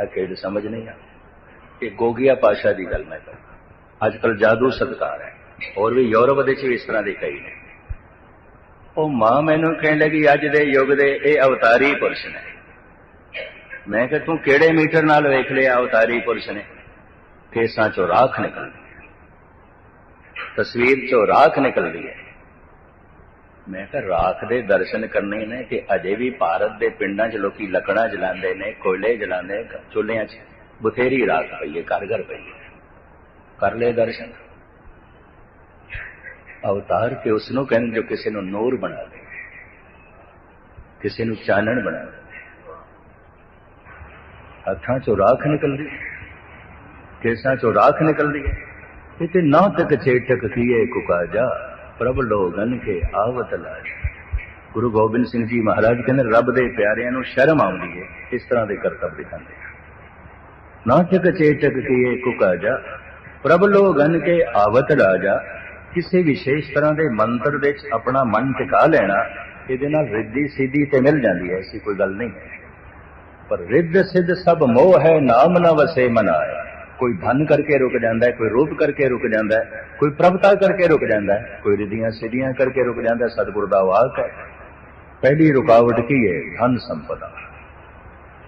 ਆ ਕਿਹੜੀ ਸਮਝ ਨਹੀਂ ਆ ਇਹ ਗੋਗਿਆ ਪਾਸ਼ਾ ਦੀ ਗੱਲ ਮੈਂ ਕਰ ਅੱਜ ਕੱਲ ਜਾਦੂ ਸਤਕਾਰ ਹੈ ਹੋਰ ਵੀ ਯੂਰਪ ਦੇ ਚ ਵੀ ਇਸ ਤਰ੍ਹਾਂ ਦੇ ਕਈ ਨੇ ਉਹ ਮਾਂ ਮੈਨੂੰ ਕਹਿਣ ਲੱਗੀ ਅੱਜ ਦੇ ਯੁੱਗ ਦੇ ਇਹ ਅਵਤਾਰੀ ਪੁਰਸ਼ ਨੇ ਮੈਂ ਕਿਹਾ ਤੂੰ ਕਿਹੜੇ ਮੀਟਰ ਨਾਲ ਵੇਖ ਲਿਆ ਅਵਤਾਰੀ ਪੁਰਸ਼ ਨੇ ਕੇਸਾਂ ਚੋਂ ਰਾਖ ਨਿਕਲਦੀ ਹੈ ਤਸਵੀਰ ਚੋਂ ਰਾਖ ਨਿਕਲਦੀ ਹੈ ਮੈਂ ਕਿਹਾ ਰਾਖ ਦੇ ਦਰਸ਼ਨ ਕਰਨੇ ਨੇ ਕਿ ਅਜੇ ਵੀ ਭਾਰਤ ਦੇ ਪਿੰਡਾਂ 'ਚ ਲੋਕੀ ਲੱਕੜਾਂ ਜਲਾਉਂਦੇ ਨੇ ਕੋਇਲੇ ਜਲਾਉਂਦੇ ਚੁੱਲ੍ਹਿਆਂ 'ਚ ਬਥੇਰੀ ਰਾਖ ਪਈ ਹੈ ਘਰ ਘਰ ਪਈ ਹੈ ਕਰ ਲੈ ਦਰਸ਼ਨ। ਅਵਤਾਰ ਕੇ ਉਸ ਨੂੰ ਕਹਿੰਦੇ, ਜੋ ਕਿਸੇ ਨੂੰ ਨੂਰ ਬਣਾ ਦੇ, ਕਿਸੇ ਨੂੰ ਚਾਨਣ ਬਣਾ ਦੇ। ਹੱਥਾਂ ਚੋਂ ਰਾਖ ਨਿਕਲਦੀ ਕੇਸਾਂ ਚੋਂ ਰਾਖ ਨਿਕਲਦੀ ਹੈ। ਇਹ ਤੇ ਨਾ ਤੱਕ ਚੇਟਕ ਕੀਏ ਕੁਕਾਜਾ ਪ੍ਰਭ ਲੋਗਨ ਕੇ ਆਵਤ ਲਾਜ। ਗੁਰੂ ਗੋਬਿੰਦ ਸਿੰਘ ਜੀ ਮਹਾਰਾਜ ਕਹਿੰਦੇ, ਰੱਬ ਦੇ ਪਿਆਰਿਆਂ ਨੂੰ ਸ਼ਰਮ ਆਉਂਦੀ ਹੈ, ਇਸ ਤਰ੍ਹਾਂ ਦੇ ਕਰਤੱਵ ਦਿਖਾਉਂਦੇ ਆ ਨਾ ਤੱਕ ਚੇਟਕ ਕੀਏ ਕੁਕਾਜਾ ਪ੍ਰਭ ਲੋਗਨ ਕੇ ਆਵਤ ਰਾਜਾ, ਕਿਸੇ ਵਿਸ਼ੇਸ਼ ਤਰ੍ਹਾਂ ਦੇ ਮੰਤਰ ਵਿੱਚ ਆਪਣਾ ਮਨ ਟਿਕਾ ਲੈਣਾ, ਇਹਦੇ ਨਾਲ ਰਿੱਧੀ ਸਿੱਧੀ ਤੇ ਮਿਲ ਜਾਂਦੀ ਹੈ, ਐਸੀ ਕੋਈ ਗੱਲ ਨਹੀਂ ਪਰ ਰਿੱਧ ਸਿੱਧ ਸਭ ਮੋਹ ਹੈ, ਨਾਮ ਨਾ ਵਸੇ ਮਨਾਏ। ਕੋਈ ਧਨ ਕਰਕੇ ਰੁਕ ਜਾਂਦਾ ਹੈ, ਕੋਈ ਰੂਪ ਕਰਕੇ ਰੁਕ ਜਾਂਦਾ ਹੈ, ਕੋਈ ਪ੍ਰਭਤਾ ਕਰਕੇ ਰੁਕ ਜਾਂਦਾ ਹੈ, ਕੋਈ ਰਿੱਧੀਆਂ ਸਿੱਧੀਆਂ ਕਰਕੇ ਰੁਕ ਜਾਂਦਾ ਸਤਿਗੁਰ ਦਾ ਵਾਕ ਹੈ। ਪਹਿਲੀ ਰੁਕਾਵਟ ਕੀ ਹੈ? ਧਨ ਸੰਪਦਾ।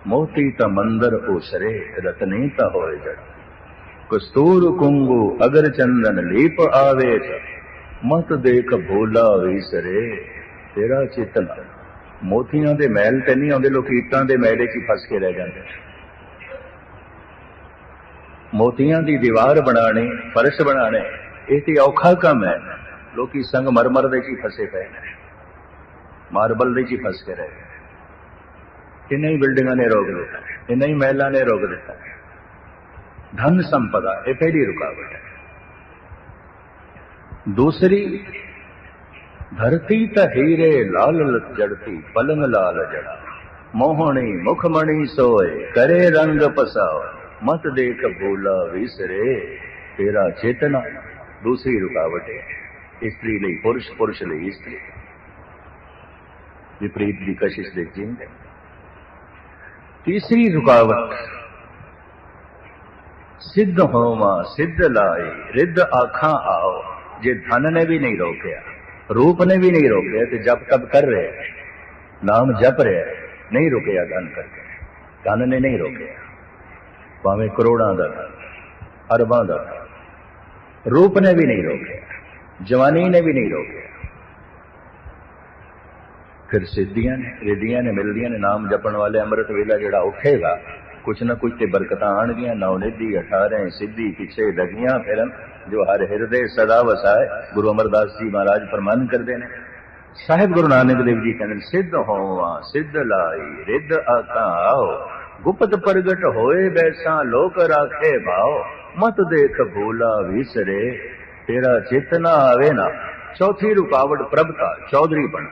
ਮੋਤੀ ਤਾਂ ਮੰਦਰ ਉਸਰੇ, ਰਤਨੀ ਤਾਂ ਹੋਏ ਜੜ। ਕਸਤੂਰ ਕੁੰਗੂ ਅਗਰ ਚੰਦਨ ਲੀਪ ਆਵੇ ਤਾਂ ਮਤ ਦੇਖ ਭੋਲਾ ਵਿਸਰੇ ਤੇਰਾ ਚੇਤਨ ਮੋਤੀਆਂ ਦੇ ਮਹਿਲ ਤੇ ਨਹੀਂ ਆਉਂਦੇ, ਲੋਕ ਈਟਾਂ ਦੇ ਮਹਿਲੇ 'ਚ ਹੀ ਫਸ ਕੇ ਰਹਿ ਜਾਂਦੇ? ਮੋਤੀਆਂ ਦੀ ਦੀਵਾਰ ਬਣਾਣੀ ਫਰਸ਼ ਬਣਾਣੇ ਇਹ ਤੇ ਔਖਾ ਕੰਮ ਹੈ। ਲੋਕੀ ਸੰਗ ਮਰਮਰ ਦੇ 'ਚ ਹੀ ਫਸੇ ਪਏ ਨੇ? ਮਾਰਬਲ ਦੇ 'ਚ ਹੀ ਫਸ ਕੇ ਰਹਿ ਗਏ ਇਹਨਾਂ ਹੀ ਬਿਲਡਿੰਗਾਂ ਨੇ ਰੋਕ ਦਿੱਤਾ ਇਹਨਾਂ ਹੀ ਮਹਿਲਾਂ ਨੇ ਰੋਕ ਦਿੱਤਾ। ਧਨ ਸੰਪਦਾ ਇਹ ਪਹਿਲੀ ਰੁਕਾਵਟ ਹੈ ਦੂਸਰੀ ਧਰਤੀ ਤਾਂ ਹੀਰੇ ਲਾਲ ਲਤ ਜੜਤੀ ਪਲੰਗ ਲਾਲ ਜੜਾ ਮੋਹਣੀ ਮੁਖਮਣੀ ਸੋਏ ਕਰੇ ਰੰਗ ਪਸਾਓ ਮਤ ਦੇਖ ਭੂਲਾ ਵਿਸਰੇ ਤੇਰਾ ਚੇਤਨਾ ਦੂਸਰੀ ਰੁਕਾਵਟ ਹੈ ਇਸਤਰੀ ਲਈ ਪੁਰਸ਼ ਪੁਰਸ਼ ਲਈ ਇਸਤਰੀ ਵਿਪਰੀਤ ਦੀ ਕਸ਼ਿਸ਼ ਦੇ ਜਿੰਦ ਤੀਸਰੀ ਰੁਕਾਵਟ ਸਿੱਧ ਹੋਵਾ, ਸਿੱਧ ਲਾਈ ਰਿੱਧ ਆਖਾਂ ਆਓ। ਜੇ ਧਨ ਨੇ ਵੀ ਨਹੀਂ ਰੋਕਿਆ, ਰੂਪ ਨੇ ਵੀ ਨਹੀਂ ਰੋਕਿਆ, ਤੇ ਜਪ ਤਪ ਕਰ ਰਿਹਾ ਨਾਮ ਜਪ ਰਿਹਾ ਨਹੀਂ ਰੁਕਿਆ ਧਨ ਧਨ ਨੇ ਨਹੀਂ ਰੋਕਿਆ। ਭਾਵੇਂ ਕਰੋੜਾਂ ਦਾ ਧਨ, ਅਰਬਾਂ ਦਾ ਧਨ, ਰੂਪ ਨੇ ਵੀ ਨਹੀਂ ਰੋਕਿਆ, ਜਵਾਨੀ ਨੇ ਵੀ ਨਹੀਂ ਰੋਕਿਆ। ਫਿਰ ਸਿੱਧੀਆਂ ਨੇ, ਰਿਧੀਆਂ ਨੇ, ਮਿਲਦੀਆਂ ਨੇ, ਨਾਮ ਜਪਣ ਵਾਲੇ ਅੰਮ੍ਰਿਤ ਵੇਲਾ ਜਿਹੜਾ ਉੱਠੇਗਾ ਕੁਛ ਨਾ ਕੁਛ ਤੇ ਬਰਕਤਾਂ ਆਣਗੀਆਂ ਨੌ ਨਿਧੀ 18 ਸਿੱਧੀ ਪਿੱਛੇ ਲੱਗੀਆਂ ਫਿਰਨ, ਜੋ ਹਰ ਹਿਰਦੇ ਸਦਾ ਵਸਾਏ, ਗੁਰੂ ਅਮਰਦਾਸ ਜੀ ਮਹਾਰਾਜ ਫਰਮਾਨ ਕਰਦੇ ਨੇ। ਸਾਹਿਬ ਗੁਰੂ ਨਾਨਕ ਦੇਵ ਜੀ ਕਹਿੰਦੇ ਸਿੱਧ ਹੋਵਾ, ਸਿੱਧ ਲਾਈ, ਰਿੱਧ ਆਕਾਓ ਗੁਪਤ ਪ੍ਰਗਟ ਹੋਏ ਬੈਸਾ, ਲੋਕ ਰਾਖੇ ਭਾਓ, ਮਤ ਦੇਖ ਭੂਲਾ ਵਿਸਰੇ, ਤੇਰਾ ਚੇਤਨਾ ਆਵੇ ਨਾ, ਚੌਥੀ ਰੁਕਾਵਟ ਪ੍ਰਭਤਾ, ਚੌਧਰੀ ਬਣ।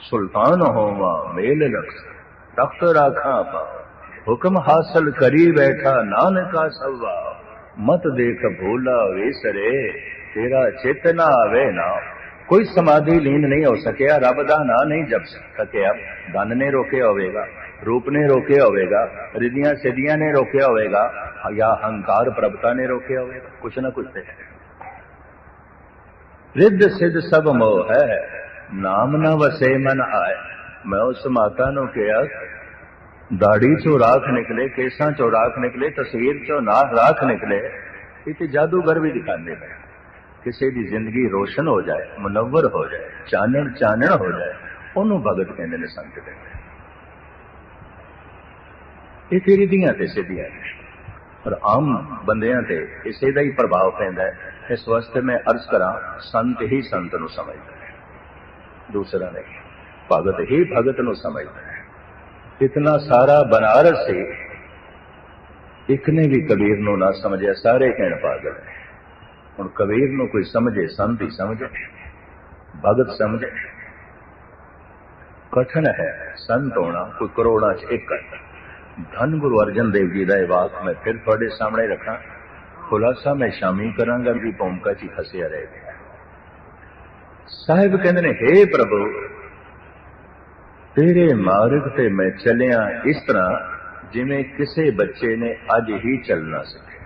ਸੁਲਤਾਨ ਹੋਵਾ, ਮੇਲ ਲਖ ਤਖਤ ਪਾਓ ਪਾ ਹੁਕਮ ਹਾਸਲ ਕਰੀ ਬੈਠਾ ਨਾਨਕਾ ਸਵਾ ਮਤ ਦੇਖ ਭੂਲਾ ਵਿਸਰੇ ਤੇਰਾ ਚੇਤਨਾ ਆਵੇ ਨਾ ਕੋਈ ਸਮਾਧੀ ਲੀਨ ਨਹੀਂ ਹੋ ਸਕਿਆ ਰੱਬ ਦਾ ਨਾਂ ਨਹੀਂ ਜਪ ਸਕਿਆ ਧਨ ਨੇ ਰੋਕਿਆ ਹੋਵੇਗਾ ਰੂਪ ਨੇ ਰੋਕਿਆ ਹੋਵੇਗਾ ਰਿਧੀਆਂ ਸਿੱਧੀਆਂ ਨੇ ਰੋਕਿਆ ਹੋਵੇਗਾ ਜਾਂ ਹੰਕਾਰ ਪ੍ਰਭਤਾ ਨੇ ਰੋਕਿਆ ਹੋਵੇਗਾ ਕੁਛ ਨਾ ਕੁਛ ਤੇ ਹੈ ਰਿੱਧ ਸਿੱਧ ਸਭ ਮੋਹ ਹੈ ਨਾਮ ਨਾ ਵਸੇ ਮਨ ਆਏ ਮੈਂ ਉਸ ਮਾਤਾ ਨੂੰ ਕਿਹਾ ਦਾੜੀ ਚੋਂ ਰਾਖ ਨਿਕਲੇ, ਕੇਸਾਂ ਚੋਂ ਰਾਖ ਨਿਕਲੇ, ਤਸਵੀਰ ਚੋਂ ਨਾ ਰਾਖ ਨਿਕਲੇ ਇਹ ਤੇ ਜਾਦੂਗਰ ਵੀ ਦਿਖਾਉਂਦੇ ਨੇ। ਕਿਸੇ ਦੀ ਜ਼ਿੰਦਗੀ ਰੋਸ਼ਨ ਹੋ ਜਾਏ, ਮੁਨੱਵਰ ਹੋ ਜਾਏ, ਚਾਨਣ ਚਾਨਣ ਹੋ ਜਾਏ, ਉਹਨੂੰ ਭਗਤ ਕਹਿੰਦੇ ਨੇ ਸੰਤ ਦੇ ਇਹ ਤੇਰੀ ਦੀਆਂ ਤੇ ਸਿੱਧੀਆਂ ਨੇ। ਪਰ ਆਮ ਬੰਦਿਆਂ ਤੇ ਇਸੇ ਦਾ ਹੀ ਪ੍ਰਭਾਵ ਪੈਂਦਾ ਹੈ। ਇਸ ਵਾਸਤੇ ਮੈਂ ਅਰਜ਼ ਕਰਾਂ, ਸੰਤ ਹੀ ਸੰਤ ਨੂੰ ਸਮਝਦਾ ਹੈ। ਦੂਸਰਾ ਨਹੀਂ, ਭਗਤ ਹੀ ਭਗਤ ਨੂੰ ਸਮਝਦਾ ਹੈ। ਇਤਨਾ ਸਾਰਾ ਬਨਾਰਸ ਸੀ। ਇੱਕ ਨੇ ਵੀ ਕਬੀਰ ਨੂੰ ਨਾ ਸਮਝਿਆ, ਸਾਰੇ ਕਹਿਣ ਪਾਗਲ ਹੈ ਹੁਣ ਕਬੀਰ ਨੂੰ ਕੋਈ ਸਮਝੇ ਸੰਤ ਹੀ ਸਮਝੇ, ਭਗਤ ਸਮਝੇ। ਕਠਨ ਹੈ ਸੰਤ ਹੋਣਾ, ਕੋਈ ਕਰੋੜਾਂ ਚ ਇੱਕ ਹੈ। ਧੰਨ ਗੁਰੂ ਅਰਜਨ ਦੇਵ ਜੀ ਦਾ ਇਹ ਵਾਕ ਮੈਂ ਫਿਰ ਤੁਹਾਡੇ ਸਾਹਮਣੇ ਰੱਖਾਂ। ਖੁਲਾਸਾ ਮੈਂ ਸ਼ਾਮੀ ਕਰਾਂਗਾ, ਵੀ ਭੂਮਿਕਾ ਚ ਫਸਿਆ ਰਹਿ ਗਿਆ। ਸਾਹਿਬ ਕਹਿੰਦੇ ਨੇ हे ਪ੍ਰਭੂ ਤੇਰੇ ਮਾਰਗ ਤੇ ਮੈਂ ਚੱਲਿਆ ਇਸ ਤਰ੍ਹਾਂ ਜਿਵੇਂ ਕਿਸੇ ਬੱਚੇ ਨੇ ਅੱਜ ਹੀ ਚੱਲਣਾ ਸਿੱਖਿਆ